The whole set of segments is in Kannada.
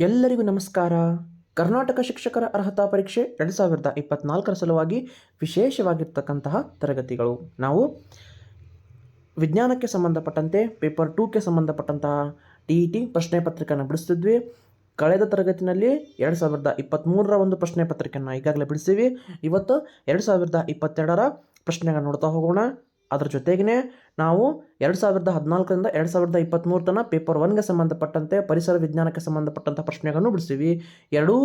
ಎಲ್ಲರಿಗೂ ನಮಸ್ಕಾರ. ಕರ್ನಾಟಕ ಶಿಕ್ಷಕರ ಅರ್ಹತಾ ಪರೀಕ್ಷೆ ಎರಡು ಸಾವಿರದ ಇಪ್ಪತ್ನಾಲ್ಕರ ಸಲುವಾಗಿ ವಿಶೇಷವಾಗಿರ್ತಕ್ಕಂತಹ ತರಗತಿಗಳು. ನಾವು ವಿಜ್ಞಾನಕ್ಕೆ ಸಂಬಂಧಪಟ್ಟಂತೆ ಪೇಪರ್ ಟೂಗೆ ಸಂಬಂಧಪಟ್ಟಂತಹ ಟಿ ಇ ಟಿ ಪ್ರಶ್ನೆ ಪತ್ರಿಕೆಯನ್ನು ಬಿಡಿಸ್ತಿದ್ವಿ. ಕಳೆದ ತರಗತಿನಲ್ಲಿ ಎರಡು ಸಾವಿರದ ಇಪ್ಪತ್ತ್ಮೂರರ ಒಂದು ಪ್ರಶ್ನೆ ಪತ್ರಿಕೆಯನ್ನು ಈಗಾಗಲೇ ಬಿಡಿಸ್ತೀವಿ ಇವತ್ತು ಎರಡು ಸಾವಿರದ ಇಪ್ಪತ್ತೆರಡರ ಪ್ರಶ್ನೆಗಳನ್ನು ನೋಡ್ತಾ ಹೋಗೋಣ. ಅದರ ಜೊತೆಗೇ ನಾವು ಎರಡು ಸಾವಿರದ ಹದಿನಾಲ್ಕರಿಂದ ಎರಡು ಸಾವಿರದ ಇಪ್ಪತ್ತ್ಮೂರು ತನಕ ಪೇಪರ್ ಒನ್ಗೆ ಸಂಬಂಧಪಟ್ಟಂತೆ ಪರಿಸರ ವಿಜ್ಞಾನಕ್ಕೆ ಸಂಬಂಧಪಟ್ಟಂಥ ಪ್ರಶ್ನೆಗಳನ್ನು ಬಿಡಿಸ್ತೀವಿ ಎರಡೂ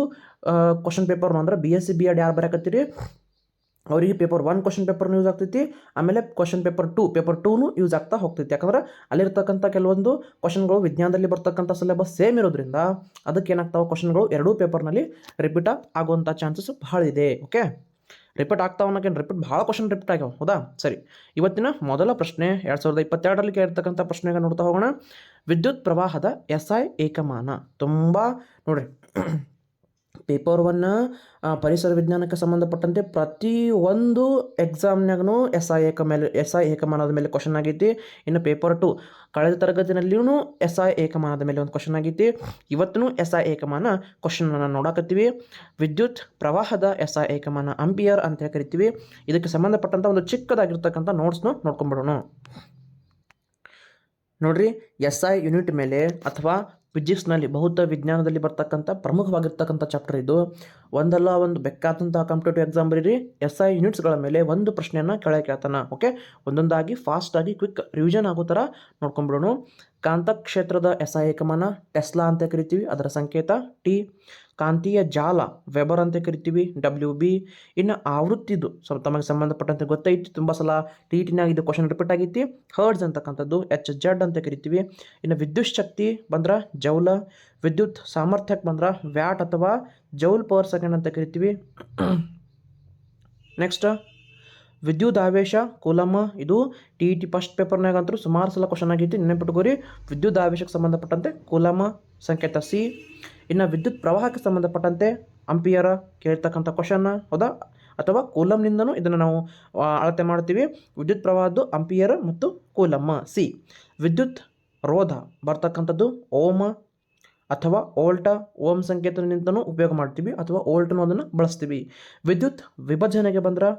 ಕ್ವಶನ್ ಪೇಪರ್ ಅಂದ್ರೆ B S C B Ed ಯಾರು ಬರಕತ್ತೀರಿ? ಅವರಿಗೆ ಪೇಪರ್ ಒನ್ ಕ್ವಶನ್ ಪೇಪರ್ನು ಯೂಸ್ ಆಗ್ತೈತಿ, ಆಮೇಲೆ ಕ್ವಶನ್ ಪೇಪರ್ ಟು ಪೇಪರ್ ಟೂನು ಯೂಸ್ ಆಗ್ತಾ ಹೋಗ್ತೈತಿ. ಯಾಕಂದ್ರೆ ಅಲ್ಲಿರ್ತಕ್ಕಂಥ ಕೆಲವೊಂದು ಕ್ವಶನ್ಗಳು ವಿಜ್ಞಾನದಲ್ಲಿ ಬರ್ತಕ್ಕಂಥ ಸಿಲೆಬಸ್ ಸೇಮ್ ಇರೋದ್ರಿಂದ ಅದಕ್ಕೆ ಏನಾಗ್ತಾವೆ ಕ್ವಶನ್ಗಳು ಎರಡೂ ಪೇಪರ್ನಲ್ಲಿ ರಿಪೀಟ್ ಆಗುವಂಥ ಚಾನ್ಸಸ್ ಭಾಳ ಇದೆ ಓಕೆ ರಿಪೀಟ್ ಆಗ್ತಾವ ಅನ್ನೋಕೇನು ರಿಪೀಟ್ ಭಾಳ ಕ್ವಶನ್ ರಿಪೀಟ್ ಆಗ್ಯಾವ, ಹೌದಾ? ಸರಿ, ಇವತ್ತಿನ ಮೊದಲ ಪ್ರಶ್ನೆ ಎರಡು ಸಾವಿರದ ಇಪ್ಪತ್ತೆರಡರಲ್ಲಿ ಕೇಳಿರ್ತಕ್ಕಂಥ ಪ್ರಶ್ನೆಗೆ ನೋಡ್ತಾ ಹೋಗೋಣ. ವಿದ್ಯುತ್ ಪ್ರವಾಹದ ಎಸ್ ಐ ಏಕಮಾನ, ತುಂಬ ನೋಡ್ರಿ ಪೇಪರ್ ಪರಿಸರ ವಿಜ್ಞಾನಕ್ಕೆ ಸಂಬಂಧಪಟ್ಟಂತೆ ಪ್ರತಿ ಒಂದು ಎಕ್ಸಾಮ್ನಾಗೂ ಎಸ್ ಐ ಏಕ ಮೇಲೆ ಎಸ್ ಐ ಏಕಮಾನದ ಮೇಲೆ ಕ್ವಶನ್ ಆಗೈತಿ. ಇನ್ನು ಪೇಪರ್ ಟು, ಕಳೆದ ತರಗತಿನಲ್ಲಿಯೂ ಎಸ್ ಐ ಏಕಮಾನದ ಮೇಲೆ ಒಂದು ಕ್ವಶನ್ ಆಗೈತಿ. ಇವತ್ತೂ ಎಸ್ ಐ ಏಕಮಾನ ಕ್ವಶನನ್ನು ನೋಡಕತ್ತೀವಿ. ವಿದ್ಯುತ್ ಪ್ರವಾಹದ ಎಸ್ ಐ ಏಕಮಾನ ಅಂಪಿಯರ್ ಅಂತ ಕರಿತೀವಿ. ಇದಕ್ಕೆ ಸಂಬಂಧಪಟ್ಟಂಥ ಒಂದು ಚಿಕ್ಕದಾಗಿರ್ತಕ್ಕಂಥ ನೋಟ್ಸ್ನು ನೋಡ್ಕೊಂಬಿಡೋಣ. ನೋಡ್ರಿ ಎಸ್ ಐ ಯೂನಿಟ್ ಮೇಲೆ ಅಥವಾ ಫಿಸಿಕ್ಸ್ನಲ್ಲಿ ಭೌತ ವಿಜ್ಞಾನದಲ್ಲಿ ಬರ್ತಕ್ಕಂಥ ಪ್ರಮುಖವಾಗಿರ್ತಕ್ಕಂಥ ಚಾಪ್ಟರ್ ಇದು. ಒಂದಲ್ಲ ಒಂದು ಬೆಕ್ಕಾದಂಥ ಕಾಂಪಿಟೇಟಿವ್ ಎಕ್ಸಾಮ್ ಬರೀರಿ ಎಸ್ ಐ ಯೂನಿಟ್ಸ್ಗಳ ಮೇಲೆ ಒಂದು ಪ್ರಶ್ನೆಯನ್ನು ಕೆಳಗೆ ಕೇಳ್ತಾನೆ ಓಕೆ ಒಂದೊಂದಾಗಿ ಫಾಸ್ಟಾಗಿ ಕ್ವಿಕ್ ರಿವಿಷನ್ ಆಗೋ ಥರ ನೋಡ್ಕೊಂಬಿಡೋಣ ಕಾಂತಕ್ಷೇತ್ರದ ಎಸ್ ಐ ಏಕಮಾನ ಟೆಸ್ಲಾ ಅಂತ ಕರಿತೀವಿ, ಅದರ ಸಂಕೇತ ಟಿ ಕಾಂತೀಯ ಜಾಲ ವೆಬರ್ ಅಂತ ಕರಿತೀವಿ ಡಬ್ಲ್ಯೂ ಬಿ ಇನ್ನು ಆವೃತ್ತಿದು ಸ್ವಲ್ಪ ತಮಗೆ ಸಂಬಂಧಪಟ್ಟಂತೆ ಗೊತ್ತೈತಿ. ತುಂಬ ಸಲ ಟಿ ಟಿನಾಗ ಇದು ಕ್ವಶನ್ ರಿಪೀಟ್ ಆಗೈತಿ. ಹರ್ಡ್ಸ್ ಅಂತಕ್ಕಂಥದ್ದು ಎಚ್ ಜಡ್ ಅಂತ ಕರಿತೀವಿ. ಇನ್ನು ವಿದ್ಯುತ್ ಶಕ್ತಿ ಬಂದ್ರೆ ಜೌಲ, ವಿದ್ಯುತ್ ಸಾಮರ್ಥ್ಯಕ್ಕೆ ಬಂದ್ರೆ ವ್ಯಾಟ್ ಅಥವಾ ಜೌಲ್ ಪವರ್ ಸೆಕೆಂಡ್ ಅಂತ ಕರಿತೀವಿ. ನೆಕ್ಸ್ಟ್ ವಿದ್ಯುತ್ ಆವೇಶ ಕೂಲಮ್ಮ ಇದು ಟಿ ಇ ಟಿ ಫಸ್ಟ್ ಪೇಪರ್ನಾಗ ಅಂತೂ ಸುಮಾರು ಸಲ ಕ್ವಶನ್ ಆಗೈತಿ. ನೆನಪಿಟ್ಕೋರಿ, ವಿದ್ಯುತ್ ಆವೇಶಕ್ಕೆ ಸಂಬಂಧಪಟ್ಟಂತೆ ಕೂಲಮ್ಮ ಸಂಕೇತ ಸಿ ಇನ್ನು ವಿದ್ಯುತ್ ಪ್ರವಾಹಕ್ಕೆ ಸಂಬಂಧಪಟ್ಟಂತೆ ಅಂಪಿಯರ ಕೇಳ್ತಕ್ಕಂಥ ಕ್ವಶನ್ನ ಹೌದಾ? ಅಥವಾ ಕೂಲಮ್ನಿಂದನೂ ಇದನ್ನು ನಾವು ಅಳತೆ ಮಾಡ್ತೀವಿ. ವಿದ್ಯುತ್ ಪ್ರವಾಹದ್ದು ಅಂಪಿಯರ್ ಮತ್ತು ಕೂಲಮ್ಮ ಸಿ ವಿದ್ಯುತ್ ರೋಧ ಬರ್ತಕ್ಕಂಥದ್ದು ಓಮ ಅಥವಾ ಓಲ್ಟ ಓಮ್ ಸಂಕೇತನಿಂದನೂ ಉಪಯೋಗ ಮಾಡ್ತೀವಿ ಅಥವಾ ಓಲ್ಟನೂ ಅದನ್ನು ಬಳಸ್ತೀವಿ. ವಿದ್ಯುತ್ ವಿಭಜನೆಗೆ ಬಂದ್ರೆ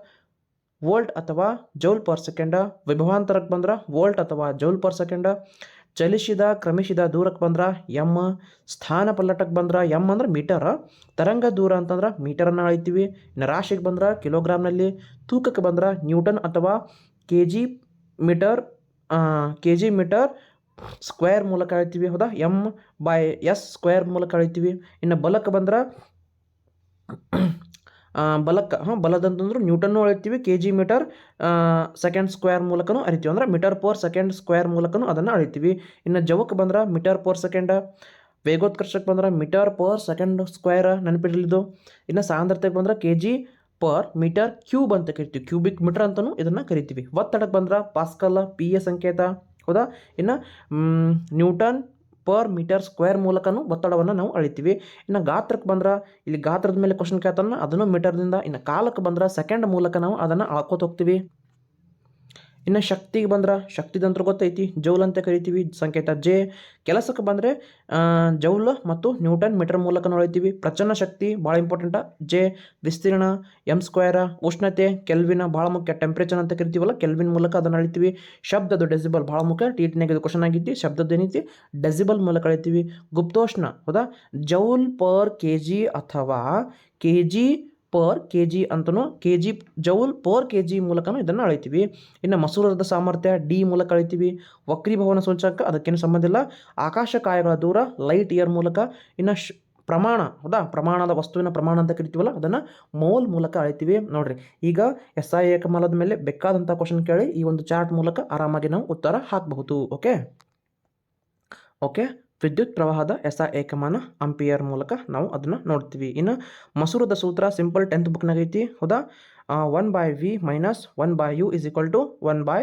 ವೋಲ್ಟ್ ಅಥವಾ ಜೌಲ್ ಪರ್ ಸೆಕೆಂಡ, ವಿಭವಾಂತರಕ್ಕೆ ಬಂದ್ರೆ ವೋಲ್ಟ್ ಅಥವಾ ಜೌಲ್ ಪರ್ ಸೆಕೆಂಡ ಚಲಿಸಿದ ಕ್ರಮಿಸಿದ ದೂರಕ್ಕೆ ಬಂದ್ರೆ ಎಂ, ಸ್ಥಾನ ಪಲ್ಲಟಕ್ಕೆ ಬಂದ್ರೆ ಎಂ ಅಂದ್ರೆ ಮೀಟರ್. ತರಂಗ ದೂರ ಅಂತಂದ್ರೆ ಮೀಟರನ್ನು ಅಳಿತೀವಿ. ಇನ್ನು ರಾಶಿಗೆ ಬಂದ್ರೆ ಕಿಲೋಗ್ರಾಮ್ನಲ್ಲಿ ತೂಕಕ್ಕೆ ಬಂದ್ರೆ ನ್ಯೂಟನ್ ಅಥವಾ K G metre K G metre square ಮೂಲಕ ಅಳಿತೀವಿ. ಹೌದಾ? ಎಂ ಬೈ ಎಸ್ ಸ್ಕ್ವೇರ್ ಮೂಲಕ ಅಳಿತೀವಿ. ಇನ್ನು ಬಲಕ್ಕೆ ಬಂದ್ರೆ ಬಲಕ್ಕೆ, ಹಾಂ, ಬಲದಂತಂದ್ರೆ ನ್ಯೂಟನ್ನು ಅಳಿತೀವಿ K G metre second square ಮೂಲಕನೂ ಅರಿತೀವಿ ಅಂದ್ರೆ ಮೀಟರ್ ಪರ್ ಸೆಕೆಂಡ್ ಸ್ಕ್ವೇರ್ ಮೂಲಕನೂ ಅದನ್ನು ಅಳಿತೀವಿ. ಇನ್ನು ಜವಕ್ಕೆ ಬಂದ್ರೆ ಮೀಟರ್ ಪರ್ ಸೆಕೆಂಡ್ ವೇಗೋತ್ಕರ್ಷಕ್ಕೆ ಬಂದ್ರೆ ಮೀಟರ್ ಪರ್ ಸೆಕೆಂಡ್ ಸ್ಕ್ವೇರ್ ನೆನಪಿರಲಿದ್ದು ಇನ್ನು ಸಾಂದ್ರತೆಗೆ ಬಂದ್ರೆ K G per metre cube ಅಂತ ಕರಿತೀವಿ. ಕ್ಯೂಬಿಕ್ ಮೀಟರ್ ಅಂತಲೂ ಇದನ್ನು ಕರಿತೀವಿ. ಒತ್ತಡಕ್ಕೆ ಬಂದ್ರೆ ಪಾಸ್ಕಲ್ಲ ಪಿ ಎ ಸಂಕೇತ, ಹೌದಾ? ಇನ್ನು ನ್ಯೂಟನ್ ಪರ್ ಮೀಟರ್ ಸ್ಕ್ವೇರ್ ಮೂಲಕನೂ ಒತ್ತಡವನ್ನು ನಾವು ಅಳಿತೀವಿ. ಇನ್ನು ಗಾತ್ರಕ್ಕೆ ಬಂದ್ರೆ, ಇಲ್ಲಿ ಗಾತ್ರದ ಮೇಲೆ ಕ್ವಶನ್ ಕೇಳ್ತಾನ ಅದನ್ನು ಮೀಟರ್ದಿಂದ ಇನ್ನು ಕಾಲಕ್ಕೆ ಬಂದ್ರೆ ಸೆಕೆಂಡ್ ಮೂಲಕ ನಾವು ಅದನ್ನು ಅಳ್ಕೋತ ಹೋಗ್ತೀವಿ. ಇನ್ನು ಶಕ್ತಿಗೆ ಬಂದ್ರೆ ಶಕ್ತಿದಂತ್ರ ಗೊತ್ತೈತಿ, ಜೌಲ್ ಅಂತ ಕರಿತೀವಿ, ಸಂಕೇತ ಜೆ ಕೆಲಸಕ್ಕೆ ಬಂದರೆ ಜೌಲ್ ಮತ್ತು ನ್ಯೂಟನ್ ಮೀಟರ್ ಮೂಲಕ ಅಳಿತೀವಿ ಪ್ರಚನ್ನ ಶಕ್ತಿ ಭಾಳ ಇಂಪಾರ್ಟೆಂಟ ಜೆ ವಿಸ್ತೀರ್ಣ ಎಂ ಸ್ಕ್ವೇರ ಉಷ್ಣತೆ, ಕೆಲ್ವಿನ ಭಾಳ ಮುಖ್ಯ. ಟೆಂಪ್ರೇಚರ್ ಅಂತ ಕರಿತೀವಲ್ಲ, ಕೆಲ್ವಿನ್ ಮೂಲಕ ಅದನ್ನು ಅಳಿತೀವಿ. ಶಬ್ದದ ಡೆಸಿಬಲ್ ಭಾಳ ಮುಖ್ಯ. ಟಿ ಟಿನಾಗ ಇದು ಕ್ವಶನ್ ಆಗಿತ್ತು ಶಬ್ದದ ಏನೈತಿ? ಡೆಸಿಬಲ್ ಮೂಲಕ ಅಳಿತೀವಿ. ಗುಪ್ತೋಷ್ಣ, ಹೌದಾ? ಜೌಲ್ ಪರ್ ಕೆ ಜಿ ಅಥವಾ K G per K G ಅಂತಲೂ K G joule per K G ಮೂಲಕನೂ ಇದನ್ನು ಅಳಿತೀವಿ. ಇನ್ನು ಮಸೂರದ ಸಾಮರ್ಥ್ಯ ಡಿ ಮೂಲಕ ಅಳಿತೀವಿ. ವಕ್ರೀಭವನ ಸೂಚಕ ಅದಕ್ಕೇನು ಸಂಬಂಧ ಇಲ್ಲ. ಆಕಾಶಕಾಯಗಳ ದೂರ ಲೈಟ್ ಇಯರ್ ಮೂಲಕ ಇನ್ನು ಶ್ ಪ್ರಮಾಣ ಹೌದಾ? ಪ್ರಮಾಣದ ವಸ್ತುವಿನ ಪ್ರಮಾಣ ಅಂತ ಕರಿತೀವಲ್ಲ, ಅದನ್ನು ಮೋಲ್ ಮೂಲಕ ಅಳಿತೀವಿ. ನೋಡ್ರಿ, ಈಗ ಎಸ್ ಐ ಏಕಮಾಲದ ಮೇಲೆ ಬೇಕಾದಂಥ ಕ್ವಶನ್ ಕೇಳಿ ಈ ಒಂದು ಚಾರ್ಟ್ ಮೂಲಕ ಆರಾಮಾಗಿ ನಾವು ಉತ್ತರ ಹಾಕಬಹುದು. ಓಕೆ ಓಕೆ ವಿದ್ಯುತ್ ಪ್ರವಾಹದ ಎಸ್ ಏಕಮಾನ ಅಂಪಿಯರ್ ಮೂಲಕ ನಾವು ಅದನ್ನು ನೋಡ್ತೀವಿ. ಇನ್ನು ಮಸೂರದ ಸೂತ್ರ ಸಿಂಪಲ್ ಟೆಂತ್ ಬುಕ್ನಾಗೈತಿ ಹೌದಾ? One by V minus one by U is equal to one by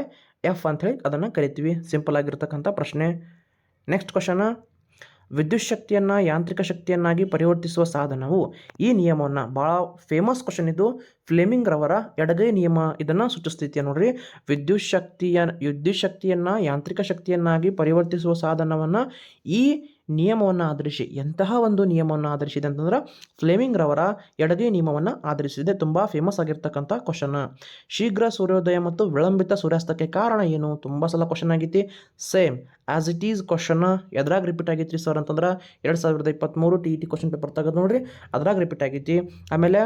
F ಅಂತ ಹೇಳಿ ಅದನ್ನು ಕರಿತೀವಿ. ಸಿಂಪಲ್ ಆಗಿರ್ತಕ್ಕಂಥ ಪ್ರಶ್ನೆ. ನೆಕ್ಸ್ಟ್ ಕ್ವಶನ ವಿದ್ಯುತ್ ಶಕ್ತಿಯನ್ನು ಯಾಂತ್ರಿಕ ಶಕ್ತಿಯನ್ನಾಗಿ ಪರಿವರ್ತಿಸುವ ಸಾಧನವು ಈ ನಿಯಮವನ್ನು ಭಾಳ ಫೇಮಸ್ ಕ್ವಶನ್ ಇದು. ಫ್ಲೇಮಿಂಗ್ ರವರ ಎಡಗೈ ನಿಯಮ ಇದನ್ನು ಸೂಚಿಸ್ತೈತಿ ನೋಡ್ರಿ. ವಿದ್ಯುತ್ ಶಕ್ತಿಯ ವಿದ್ಯುತ್ ಶಕ್ತಿಯನ್ನು ಯಾಂತ್ರಿಕ ಶಕ್ತಿಯನ್ನಾಗಿ ಪರಿವರ್ತಿಸುವ ಸಾಧನವನ್ನು ಈ ನಿಯಮವನ್ನು ಆಧರಿಸಿ, ಎಂತಹ ಒಂದು ನಿಯಮವನ್ನು ಆಧರಿಸಿದೆ ಅಂತಂದ್ರೆ, ಫ್ಲೇಮಿಂಗ್ ರವರ ಎಡಗೈ ನಿಯಮವನ್ನು ಆಧರಿಸಿದೆ. ತುಂಬ ಫೇಮಸ್ ಆಗಿರ್ತಕ್ಕಂಥ ಕ್ವಶನ್ ಶೀಘ್ರ ಸೂರ್ಯೋದಯ ಮತ್ತು ವಿಳಂಬಿತ ಸೂರ್ಯಾಸ್ತಕ್ಕೆ ಕಾರಣ ಏನು? ತುಂಬ ಸಲ ಕ್ವಶನ್ ಆಗೈತಿ. Same as it is question ಎದ್ರಾಗ repeat ಆಗೈತಿ ಸರ್ ಅಂತಂದ್ರೆ, ಎರಡು ಸಾವಿರದ ಇಪ್ಪತ್ತ್ಮೂರು T E T question paper ತೆಗೆದು ನೋಡ್ರಿ, ಅದ್ರಾಗ ರಿಪೀಟ್ ಆಗೈತಿ. ಆಮೇಲೆ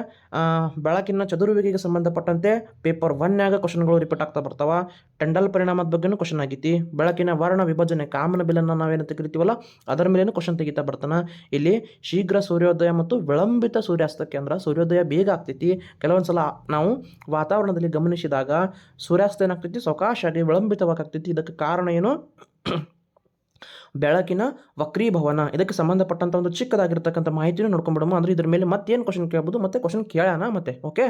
ಬೆಳಕಿನ ಚದುರುವಿಕೆಗೆ ಸಂಬಂಧಪಟ್ಟಂತೆ ಪೇಪರ್ ಒನ್ಯಾಗ ಕ್ವಶನ್ಗಳು ರಿಪೀಟ್ ಆಗ್ತಾ ಬರ್ತಾವ. ಟೆಂಡಲ್ ಪರಿಣಾಮದ ಬಗ್ಗೆನೂ ಕ್ವಶನ್ ಆಗೈತಿ. ಬೆಳಕಿನ ವರ್ಣ ವಿಭಜನೆ, ಕಾಮನ ಬಿಲ್ಲನ್ನು ನಾವೇನಂತ ಕರಿತೀವಲ್ಲ, ಅದರ ಮೇಲೇನು ಕ್ವಶನ್ ತೆಗಿತಾ ಬರ್ತಾನೆ. ಇಲ್ಲಿ ಶೀಘ್ರ ಸೂರ್ಯೋದಯ ಮತ್ತು ವಿಳಂಬಿತ ಸೂರ್ಯಾಸ್ತಕ್ಕೆ ಅಂದ್ರೆ ಸೂರ್ಯೋದಯ ಬೇಗ ಆಗ್ತೈತಿ. ಕೆಲವೊಂದು ಸಲ ನಾವು ವಾತಾವರಣದಲ್ಲಿ ಗಮನಿಸಿದಾಗ ಸೂರ್ಯಾಸ್ತ ಏನಾಗ್ತೈತಿ? ಸಾವಕಾಶಾಗಿ ವಿಳಂಬಿತವಾಗಿ ಆಗ್ತೈತಿ ಇದಕ್ಕೆ ಕಾರಣ ಏನು? ಬೆಳಕಿನ ವಕ್ರೀಭವನ. ಇದಕ್ಕೆ ಸಂಬಂಧಪಟ್ಟಂಥ ಒಂದು ಚಿಕ್ಕದಾಗಿರ್ತಕ್ಕಂಥ ಮಾಹಿತಿನೂ ನೋಡ್ಕೊಂಡ್ಬಿಡೋಣ ಅಂದ್ರೆ ಇದ್ರ ಮೇಲೆ ಮತ್ತೇನು ಕ್ವಶನ್ ಕೇಳ್ಬೋದು? ಮತ್ತೆ ಕ್ವಶನ್ ಕೇಳೋಣ ಮತ್ತೆ? ಓಕೆ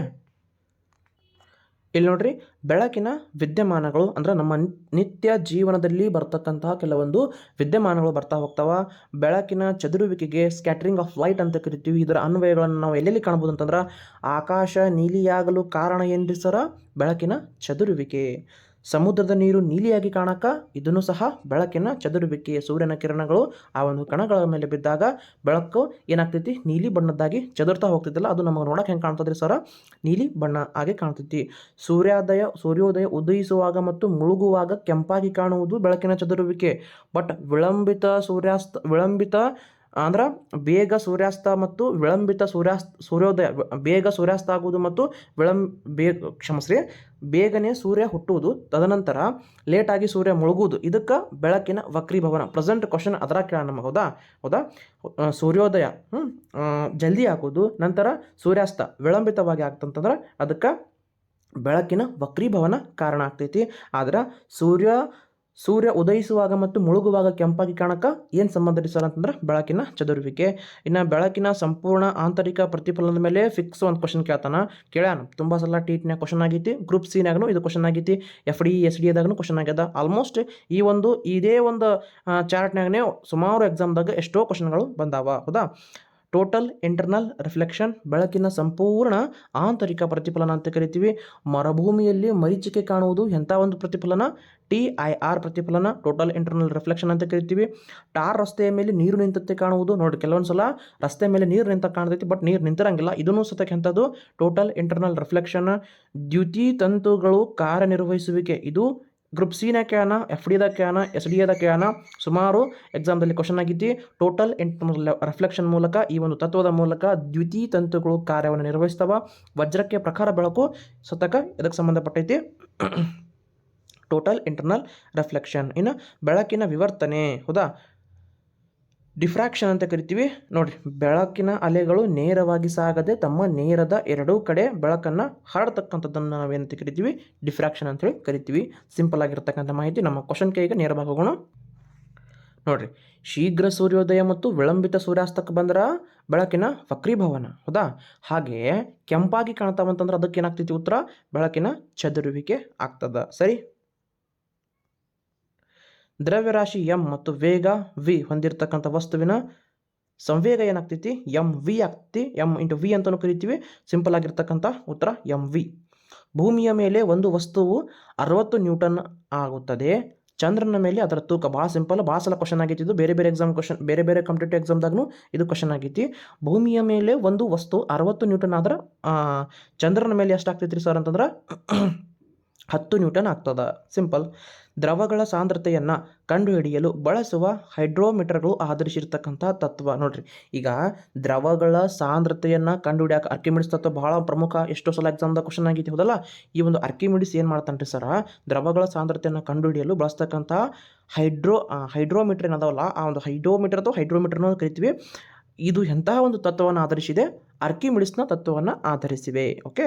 ಇಲ್ಲಿ ನೋಡ್ರಿ, ಬೆಳಕಿನ ವಿದ್ಯಮಾನಗಳು ಅಂದ್ರೆ ನಮ್ಮ ನಿತ್ಯ ಜೀವನದಲ್ಲಿ ಬರ್ತಕ್ಕಂತಹ ಕೆಲವೊಂದು ವಿದ್ಯಮಾನಗಳು ಬರ್ತಾ ಹೋಗ್ತಾವ. ಬೆಳಕಿನ ಚದುರುವಿಕೆಗೆ ಸ್ಕ್ಯಾಟ್ರಿಂಗ್ ಆಫ್ ಲೈಟ್ ಅಂತ ಕರಿತೀವಿ. ಇದರ ಅನ್ವಯಗಳನ್ನು ನಾವು ಎಲ್ಲೆಲ್ಲಿ ಕಾಣ್ಬೋದು ಅಂತಂದ್ರೆ, ಆಕಾಶ ನೀಲಿಯಾಗಲು ಕಾರಣ ಏನ್ರಿ ಸರ? ಬೆಳಕಿನ ಚದುರುವಿಕೆ. ಸಮುದ್ರದ ನೀರು ನೀಲಿಯಾಗಿ ಕಾಣಕ್ಕ ಇದನ್ನು ಸಹ ಬೆಳಕಿನ ಚದುರುವಿಕೆಯ ಸೂರ್ಯನ ಕಿರಣಗಳು, ಆ ಒಂದು ಕಣಗಳ ಮೇಲೆ ಬಿದ್ದಾಗ ಬೆಳಕು ಏನಾಗ್ತೈತಿ? ನೀಲಿ ಬಣ್ಣದ್ದಾಗಿ ಚದುರ್ತಾ ಹೋಗ್ತಿದ್ದಲ್ಲ ಅದು ನಮಗೆ ನೋಡಕ್ಕೆ ಹೆಂಗೆ ಕಾಣ್ತದ್ರಿ ಸರ? ನೀಲಿ ಬಣ್ಣ ಆಗಿ ಕಾಣ್ತೈತಿ. ಸೂರ್ಯೋದಯ ಸೂರ್ಯೋದಯ ಉದಯಿಸುವಾಗ ಮತ್ತು ಮುಳುಗುವಾಗ ಕೆಂಪಾಗಿ ಕಾಣುವುದು ಬೆಳಕಿನ ಚದುರುವಿಕೆ. ಬಟ್ ವಿಳಂಬಿತ ಸೂರ್ಯಾಸ್ತ, ವಿಳಂಬಿತ ಅಂದ್ರೆ ಬೇಗ ಸೂರ್ಯಾಸ್ತ ಮತ್ತು ವಿಳಂಬಿತ ಸೂರ್ಯಾಸ್ತ ಸೂರ್ಯೋದಯ ಬೇಗ ಸೂರ್ಯಾಸ್ತ ಆಗುವುದು ಮತ್ತು ವಿಳಂಬ ಬೇಗ ಕ್ಷಮಿಸ್ರಿ, ಬೇಗನೆ ಸೂರ್ಯ ಹುಟ್ಟುವುದು, ತದನಂತರ ಲೇಟಾಗಿ ಸೂರ್ಯ ಮುಳುಗುವುದು, ಇದಕ್ಕೆ ಬೆಳಕಿನ ವಕ್ರೀಭವನ, ಪ್ರೆಸೆಂಟ್ ಕ್ವಶನ್ ಅದರ ಕೇಳ ನಮಗೆ, ಹೌದಾ? ಹೌದಾ? ಸೂರ್ಯೋದಯ ಜಲ್ದಿ ಆಗೋದು ನಂತರ ಸೂರ್ಯಾಸ್ತ ವಿಳಂಬಿತವಾಗಿ ಆಗ್ತಂತಂದ್ರೆ ಅದಕ್ಕೆ ಬೆಳಕಿನ ವಕ್ರೀಭವನ ಕಾರಣ ಆಗ್ತೈತಿ. ಆದ್ರೆ ಸೂರ್ಯ ಸೂರ್ಯ ಉದಯಿಸುವಾಗ ಮತ್ತು ಮುಳುಗುವಾಗ ಕೆಂಪಾಗಿ ಕಾಣಕ ಏನು ಸಂಬಂಧ ಅಂತಂದ್ರೆ ಬೆಳಕಿನ ಚದುರುವಿಕೆ. ಇನ್ನು ಬೆಳಕಿನ ಸಂಪೂರ್ಣ ಆಂತರಿಕ ಪ್ರತಿಫಲನದ ಮೇಲೆ ಫಿಕ್ಸ್ ಒಂದು ಕ್ವಶನ್ ಕೇಳ್ತಾನ. ಕೇಳ್ಯಾನ? ತುಂಬ ಸಲ ಟೀಟ್ನ್ಯಾಗ ಕ್ವಶನ್ ಆಗೈತಿ ಗ್ರೂಪ್ ಸಿನಾಗೂ ಇದು ಕ್ವಶನ್ ಆಗೈತಿ ಎಫ್ ಡಿ ಎಸ್ ಡಿ ಎದಾಗೂ ಕ್ವಶನ್ ಆಗ್ಯದ. ಆಲ್ಮೋಸ್ಟ್ ಈ ಒಂದು, ಇದೇ ಒಂದು ಚಾರ್ಟ್ನಾಗನೇ ಸುಮಾರು ಎಕ್ಸಾಮ್ದಾಗ ಎಷ್ಟೋ ಕ್ವಶನ್ಗಳು ಬಂದಾವ. ಹೌದಾ? ಟೋಟಲ್ ಇಂಟರ್ನಲ್ ರಿಫ್ಲೆಕ್ಷನ್ ಬೆಳಕಿನ ಸಂಪೂರ್ಣ ಆಂತರಿಕ ಪ್ರತಿಫಲನ ಅಂತ ಕರಿತೀವಿ. ಮರುಭೂಮಿಯಲ್ಲಿ ಮರೀಚಿಕೆ ಕಾಣುವುದು ಎಂಥ ಒಂದು ಪ್ರತಿಫಲನ? ಟಿ ಐ ಆರ್ ಪ್ರತಿಫಲನ, ಟೋಟಲ್ ಇಂಟರ್ನಲ್ ರಿಫ್ಲೆಕ್ಷನ್ ಅಂತ ಕರಿತೀವಿ. ಟಾರ್ ರಸ್ತೆಯ ಮೇಲೆ ನೀರು ನಿಂತತ್ತೆ ಕಾಣುವುದು. ನೋಡಿ ಕೆಲವೊಂದು ಸಲ ರಸ್ತೆ ಮೇಲೆ ನೀರು ನಿಂತ ಕಾಣ್ತೈತಿ, ಬಟ್ ನೀರು ನಿಂತಿರಂಗಿಲ್ಲ. ಇದನ್ನು ಸತಕ್ಕೆ ಎಂಥದ್ದು? ಟೋಟಲ್ ಇಂಟರ್ನಲ್ ರಿಫ್ಲೆಕ್ಷನ್ ದ್ಯುತಿ ತಂತುಗಳು ಕಾರ್ಯನಿರ್ವಹಿಸುವಿಕೆ. ಇದು ಗ್ರೂಪ್ ಸಿನ ಕ್ಯಾನ ಎಫ್ ಡಿ ಡಿದ ಕ್ಯಾನ ಎಸ್ ಡಿ ಎದ ಕ್ಯಾನ ಸುಮಾರು ಎಕ್ಸಾಮ್ದಲ್ಲಿ ಕ್ವಶನ್ ಆಗಿತ್ತು ಟೋಟಲ್ ಇಂಟರ್ನಲ್ ರಿಫ್ಲೆಕ್ಷನ್ ಮೂಲಕ, ಈ ಒಂದು ತತ್ವದ ಮೂಲಕ ದ್ವಿತೀಯ ತಂತುಗಳು ಕಾರ್ಯವನ್ನು ನಿರ್ವಹಿಸ್ತವ. ವಜ್ರಕ್ಕೆ ಪ್ರಖರ ಬೆಳಕು ಸತಕ ಇದಕ್ಕೆ ಸಂಬಂಧಪಟ್ಟೈತಿ. ಟೋಟಲ್ ಇಂಟರ್ನಲ್ ರಿಫ್ಲೆಕ್ಷನ್ ಇನ್ನು ಬೆಳಕಿನ ವಿವರ್ತನೆ, ಹೌದಾ? ಡಿಫ್ರಾಕ್ಷನ್ ಅಂತ ಕರಿತೀವಿ. ನೋಡಿ ಬೆಳಕಿನ ಅಲೆಗಳು ನೇರವಾಗಿ ಸಾಗದೆ ತಮ್ಮ ನೇರದ ಎರಡೂ ಕಡೆ ಬೆಳಕನ್ನು ಹರಡ್ತಕ್ಕಂಥದ್ದನ್ನು ನಾವೇನಂತ ಕರಿತೀವಿ? ಡಿಫ್ರಾಕ್ಷನ್ ಅಂತೇಳಿ ಕರಿತೀವಿ. ಸಿಂಪಲ್ ಆಗಿರ್ತಕ್ಕಂಥ ಮಾಹಿತಿ ನಮ್ಮ ಕ್ವಶನ್ ಕೈಗೆ ನೇರವಾಗಿ ಹೋಗೋಣ ನೋಡ್ರಿ, ಶೀಘ್ರ ಸೂರ್ಯೋದಯ ಮತ್ತು ವಿಳಂಬಿತ ಸೂರ್ಯಾಸ್ತಕ್ಕೆ ಬಂದ್ರೆ ಬೆಳಕಿನ ವಕ್ರೀಭವನ, ಹೌದಾ? ಹಾಗೆ ಕೆಂಪಾಗಿ ಕಾಣ್ತಾವಂತಂದ್ರೆ ಅದಕ್ಕೆ ಏನಾಗ್ತೈತಿ ಉತ್ತರ? ಬೆಳಕಿನ ಚದುರುವಿಕೆ ಆಗ್ತದ. ಸರಿ? ದ್ರವ್ಯರಾಶಿ ಎಂ ಮತ್ತು ವೇಗ ವಿ ಹೊಂದಿರತಕ್ಕಂಥ ವಸ್ತುವಿನ ಸಂವೇಗ ಏನಾಗ್ತೈತಿ? ಎಂ ವಿ ಆಗ್ತೈತಿ. ಎಂ ಇಂಟು ವಿ ಅಂತಲೂ ಕರಿತೀವಿ. ಸಿಂಪಲ್ ಆಗಿರ್ತಕ್ಕಂಥ ಉತ್ತರ ಎಂ ವಿ. ಭೂಮಿಯ ಮೇಲೆ ಒಂದು ವಸ್ತುವು ಅರವತ್ತು ನ್ಯೂಟನ್ ಆಗುತ್ತದೆ. ಚಂದ್ರನ ಮೇಲೆ ಅದರ ತೂಕ ಭಾಳ ಸಿಂಪಲ್. ಭಾಳ ಸಲ ಕ್ವಶನ್ ಆಗೈತಿ ಇದು. ಬೇರೆ ಬೇರೆ ಎಕ್ಸಾಮ್ ಕ್ವಶನ್ ಬೇರೆ ಬೇರೆ ಕಾಂಪಿಟೇಟಿವ್ ಎಕ್ಸಾಮ್ದಾಗೂ ಇದು ಕ್ವಶನ್ ಆಗೈತಿ. ಭೂಮಿಯ ಮೇಲೆ ಒಂದು ವಸ್ತು ಅರವತ್ತು ನ್ಯೂಟನ್ ಆದ್ರೆ ಚಂದ್ರನ ಮೇಲೆ ಎಷ್ಟು ಆಗ್ತೈತಿ ಸರ್ ಅಂತಂದ್ರೆ ಹತ್ತು ನ್ಯೂಟನ್ ಆಗ್ತದ. ಸಿಂಪಲ್. ದ್ರವಗಳ ಸಾಂದ್ರತೆಯನ್ನು ಕಂಡುಹಿಡಿಯಲು ಬಳಸುವ ಹೈಡ್ರೋಮೀಟರ್ಗಳು ಆಧರಿಸಿರ್ತಕ್ಕಂಥ ತತ್ವ. ನೋಡ್ರಿ, ಈಗ ದ್ರವಗಳ ಸಾಂದ್ರತೆಯನ್ನು ಕಂಡುಹಿಡಿಯಕ್ಕೆ ಅರ್ಕಿಮಿಡಿಸ್ ತತ್ವ ಬಹಳ ಪ್ರಮುಖ. ಎಷ್ಟೋ ಸಲ ಎಕ್ಸಾಮ್ದ ಕ್ವಶನ್ ಆಗೈತಿ, ಹೌದಲ್ಲ? ಈ ಒಂದು ಅರ್ಕಿಮಿಡಿಸ್ ಏನು ಮಾಡ್ತಾನ್ರಿ ಸರ? ದ್ರವಗಳ ಸಾಂದ್ರತೆಯನ್ನು ಕಂಡುಹಿಡಿಯಲು ಬಳಸ್ತಕ್ಕಂಥ ಹೈಡ್ರೋ ಹೈಡ್ರೋಮೀಟರ್ ಏನದವಲ್ಲ? ಆ ಒಂದು ಹೈಡ್ರೋಮೀಟರ್ ಅಥವಾ ಹೈಡ್ರೋಮೀಟರ್ನ ಕರಿತೀವಿ. ಇದು ಎಂತಹ ಒಂದು ತತ್ವವನ್ನು ಆಧರಿಸಿದೆ? ಅರ್ಕಿಮಿಡಿಸ್ನ ತತ್ವವನ್ನು ಆಧರಿಸಿವೆ. ಓಕೆ?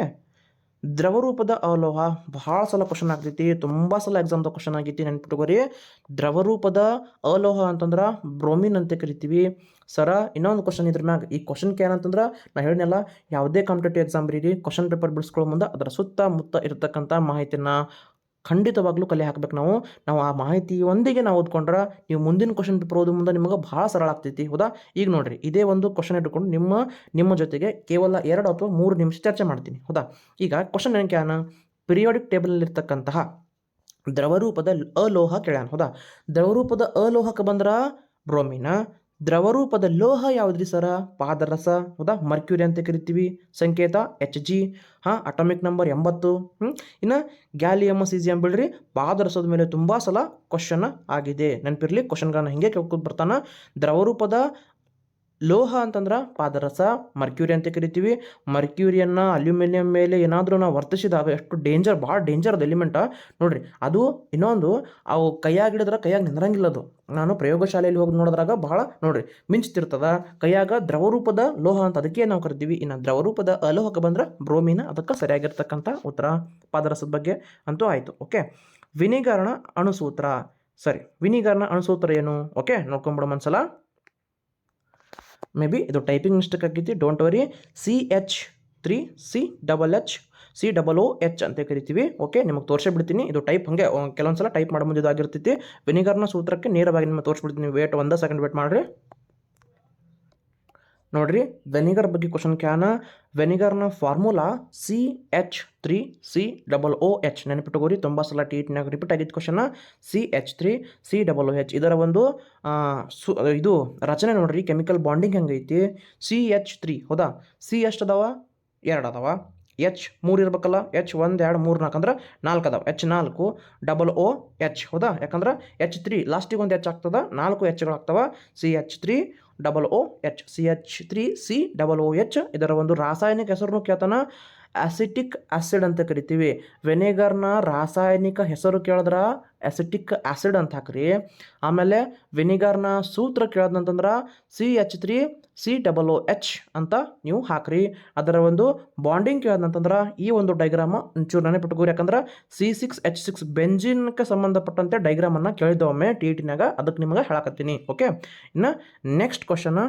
ದ್ರವರೂಪದ ಅಲೋಹ ಬಹಳ ಸಲ ಕ್ವಶನ್ ಆಗ್ತೈತಿ, ತುಂಬ ಸಲ ಎಕ್ಸಾಮ್ದಾಗ ಕ್ವಶನ್ ಆಗೈತಿ ನೆನ್ಪಿಟ್ಕೋರಿ ದ್ರವರೂಪದ ಅಲೋಹ ಅಂತಂದ್ರೆ ಬ್ರೋಮಿನ್ ಅಂತ ಕರಿತೀವಿ. ಸರ, ಇನ್ನೊಂದು ಕ್ವಶನ್ ಇದ್ರ ಮ್ಯಾಗ, ಈ ಕ್ವಶನ್ಗೆ ಏನಂತಂದ್ರೆ ನಾ ಹೇಳಿನಲ್ಲ ಯಾವುದೇ ಕಾಂಪಿಟೇಟಿವ್ ಎಕ್ಸಾಮ್ ಬರೀರಿ ಕ್ವಶನ್ ಪೇಪರ್ ಬಿಡಿಸ್ಕೊಳ್ಳೋ ಮುಂದೆ ಅದರ ಸುತ್ತಮುತ್ತ ಇರತಕ್ಕಂಥ ಮಾಹಿತಿನ ಖಂಡಿತವಾಗ್ಲೂ ಕಲೆ ಹಾಕ್ಬೇಕು ನಾವು. ನಾವು ಆ ಮಾಹಿತಿಯೊಂದಿಗೆ ನಾವು ಓದ್ಕೊಂಡ್ರೆ ನೀವು ಮುಂದಿನ ಕ್ವಶನ್ ಪೇಪರ್ ಓದೋ ಮುಂದೆ ನಿಮಗೆ ಭಾಳ ಸರಳ ಆಗ್ತೈತಿ. ಹೌದಾ? ಈಗ ನೋಡ್ರಿ, ಇದೇ ಒಂದು ಕ್ವಶನ್ ಇಟ್ಕೊಂಡು ನಿಮ್ಮ ನಿಮ್ಮ ಜೊತೆಗೆ ಕೇವಲ ಎರಡು ಅಥವಾ ಮೂರು ನಿಮಿಷ ಚರ್ಚೆ ಮಾಡ್ತೀನಿ. ಹೌದಾ? ಈಗ ಕ್ವಶನ್ ಏನಕ್ಕೆ ಅನ್ನ ಪಿರಿಯಾಡಿಕ್ ಟೇಬಲಲ್ಲಿರ್ತಕ್ಕಂತಹ ದ್ರವರೂಪದ ಅಲೋಹ ಕೇಳ್ಯಾನ ಹೌದಾ? ದ್ರವರೂಪದ ಅಲೋಹಕ್ಕೆ ಬಂದ್ರೆ ಬ್ರೋಮಿನ ದ್ರವರೂಪದ ಲೋಹ ಯಾವುದ್ರಿ ಸರ? ಪಾದರಸ, ಹೌದಾ? ಮರ್ಕ್ಯೂರಿ ಅಂತ ಕರಿತೀವಿ. ಸಂಕೇತ ಎಚ್ ಜಿ ಹಾಂ ಅಟಾಮಿಕ್ ನಂಬರ್ ಎಂಬತ್ತು. ಹ್ಞೂ ಇನ್ನು ಗ್ಯಾಲಿಯಮ್ ಸೀಸಿಯಂ ಬಿಡ್ರಿ. ಪಾದರಸದ ಮೇಲೆ ತುಂಬ ಸಲ ಕ್ವಶನ್ ಆಗಿದೆ. ನೆನಪಿರಲಿ ಕ್ವಶನ್ಗಳನ್ನ ಹಿಂಗೆ ಕೇಳ್ಕೊಂಡು ಬರ್ತಾನೆ. ದ್ರವರೂಪದ ಲೋಹ ಅಂತಂದ್ರೆ ಪಾದರಸ, ಮರ್ಕ್ಯೂರಿ ಅಂತ ಕರಿತೀವಿ. ಮರ್ಕ್ಯೂರಿಯನ್ನು ಅಲ್ಯೂಮಿನಿಯಂ ಮೇಲೆ ಏನಾದರೂ ನಾವು ವರ್ತಿಸಿದಾಗ ಎಷ್ಟು ಡೇಂಜರ್ ಭಾಳ ಡೇಂಜರ್ ಅದು ಎಲಿಮೆಂಟ ನೋಡ್ರಿ, ಅದು ಇನ್ನೊಂದು, ಅವು ಕೈಯಾಗ ಹಿಡಿದ್ರೆ ಕೈಯಾಗ ನಿಂದ್ರಂಗಿಲ್ಲ ಅದು. ನಾನು ಪ್ರಯೋಗಶಾಲೆಯಲ್ಲಿ ಹೋಗಿ ನೋಡಿದ್ರಾಗ ಭಾಳ, ನೋಡ್ರಿ, ಮಿಂಚ್ತಿರ್ತದ. ಕೈಯಾಗ ದ್ರವರೂಪದ ಲೋಹ ಅಂತ ಅದಕ್ಕೆ ನಾವು ಕರಿತೀವಿ. ಇನ್ನು ದ್ರವರೂಪದ ಅಲೋಹಕ್ಕೆ ಬಂದ್ರೆ ಬ್ರೋಮಿನ, ಅದಕ್ಕೆ ಸರಿಯಾಗಿರ್ತಕ್ಕಂಥ ಉತ್ತರ. ಪಾದರಸದ ಬಗ್ಗೆ ಅಂತೂ ಆಯಿತು, ಓಕೆ. ವಿನಿಗಾರಣ ಅಣುಸೂತ್ರ. ಸರಿ, ವಿನಿಗಾರಣ ಅಣುಸೂತ್ರ ಏನು? ಓಕೆ, ನೋಡ್ಕೊಂಬಿಡೋ ಒಂದ್ಸಲ ಮೇ ಬಿ ಇದು ಟೈಪಿಂಗ್ ಮಿಸ್ಟೇಕ್ ಆಗೈತಿ don't worry C H three C double H C double O H ಅಂತ ಕರಿತೀವಿ. ಓಕೆ ನಿಮಗೆ ತೋರಿಸಿಬಿಡ್ತೀನಿ ಇದು ಟೈಪ್ ಹಂಗೆ ಕೆಲವೊಂದು ಟೈಪ್ ಮಾಡೋ ಆಗಿರ್ತೈತಿ. ವಿನಿಗರ್ನ ಸೂತ್ರಕ್ಕೆ ನೇರವಾಗಿ ನಿಮಗೆ ತೋರಿಸ್ಬಿಡ್ತೀನಿ. ವೇಟ್ ಒಂದ ಸೆಕೆಂಡ್ ವೇಟ್ ಮಾಡಿರಿ. ನೋಡ್ರಿ ವೆನಿಗರ್ ಬಗ್ಗೆ ಕ್ವಶನ್ ಕ್ಯಾನ ವೆನಿಗರ್ನ formula C H three C double O H ನೆನಪಿಟ್ಟುಕೋರಿ ತುಂಬ ಸಲ ಟಿ ಇಟ್ನಾಗ ರಿಪೀಟ್ ಆಗಿದ್ದ question C H three C double O H ಇದರ ಒಂದು ಸು, ಇದು ರಚನೆ ನೋಡ್ರಿ ಕೆಮಿಕಲ್ ಬಾಂಡಿಂಗ್ ಹೆಂಗೈತಿ? ಸಿ ಎಚ್ ತ್ರೀ ಹೌದಾ? ಸಿ ಎಷ್ಟು ಅದಾವ? ಎರಡು ಅದಾವ. ಎಚ್ ಮೂರು ಇರ್ಬೇಕಲ್ಲ, ಎಚ್ ಒಂದು, ಎರಡು, ಮೂರು, ನಾಲ್ಕು ಅಂದ್ರೆ ನಾಲ್ಕು ಅದಾವೆ. ಎಚ್ ನಾಲ್ಕು ಡಬಲ್ ಓ ಎಚ್ ಹೌದಾ? ಯಾಕಂದ್ರೆ ಎಚ್ ತ್ರೀ ಲಾಸ್ಟಿಗೆ ಒಂದು ಎಚ್ ಆಗ್ತದೆ, ನಾಲ್ಕು ಎಚ್ಗಳು ಆಗ್ತವೆ. C H three double O H C H three C double O H ಇದರ ಒಂದು ರಾಸಾಯನಿಕ ಹೆಸರನ್ನು ಕೇಳ್ತಾನ. ಆಸಿಟಿಕ್ ಆಸಿಡ್ ಅಂತ ಕರಿತೀವಿ. ವೆನಿಗರ್ನ ರಾಸಾಯನಿಕ ಹೆಸರು ಕೇಳಿದ್ರ ಆಸಿಟಿಕ್ ಆಸಿಡ್ ಅಂತ ಹಾಕ್ರಿ. ಆಮೇಲೆ ವಿನಿಗರ್ನ ಸೂತ್ರ ಕೇಳದಂತಂದ್ರೆ C H three C double O H ಅಂತ ನೀವು ಹಾಕ್ರಿ. ಅದರ ಒಂದು ಬಾಂಡಿಂಗ್ ಕೇಳದಂತಂದ್ರೆ ಈ ಒಂದು ಡೈಗ್ರಾಮ ಒಂಚೂರು ನೆನಪಿಟ್ಕೋರಿ ಯಾಕಂದ್ರೆ ಸಿ ಸಿಕ್ಸ್ ಎಚ್ ಸಿಕ್ಸ್ ಬೆಂಜಿನ್ಗೆ ಸಂಬಂಧಪಟ್ಟಂತೆ ಡೈಗ್ರಾಮನ್ನು ಕೇಳಿದ್ದೊಮ್ಮೆ ಟಿ ಟಿನಾಗ ಅದಕ್ಕೆ ನಿಮಗೆ ಹೇಳಕತ್ತೀನಿ. ಓಕೆ ಇನ್ನು ನೆಕ್ಸ್ಟ್ ಕ್ವಶನ್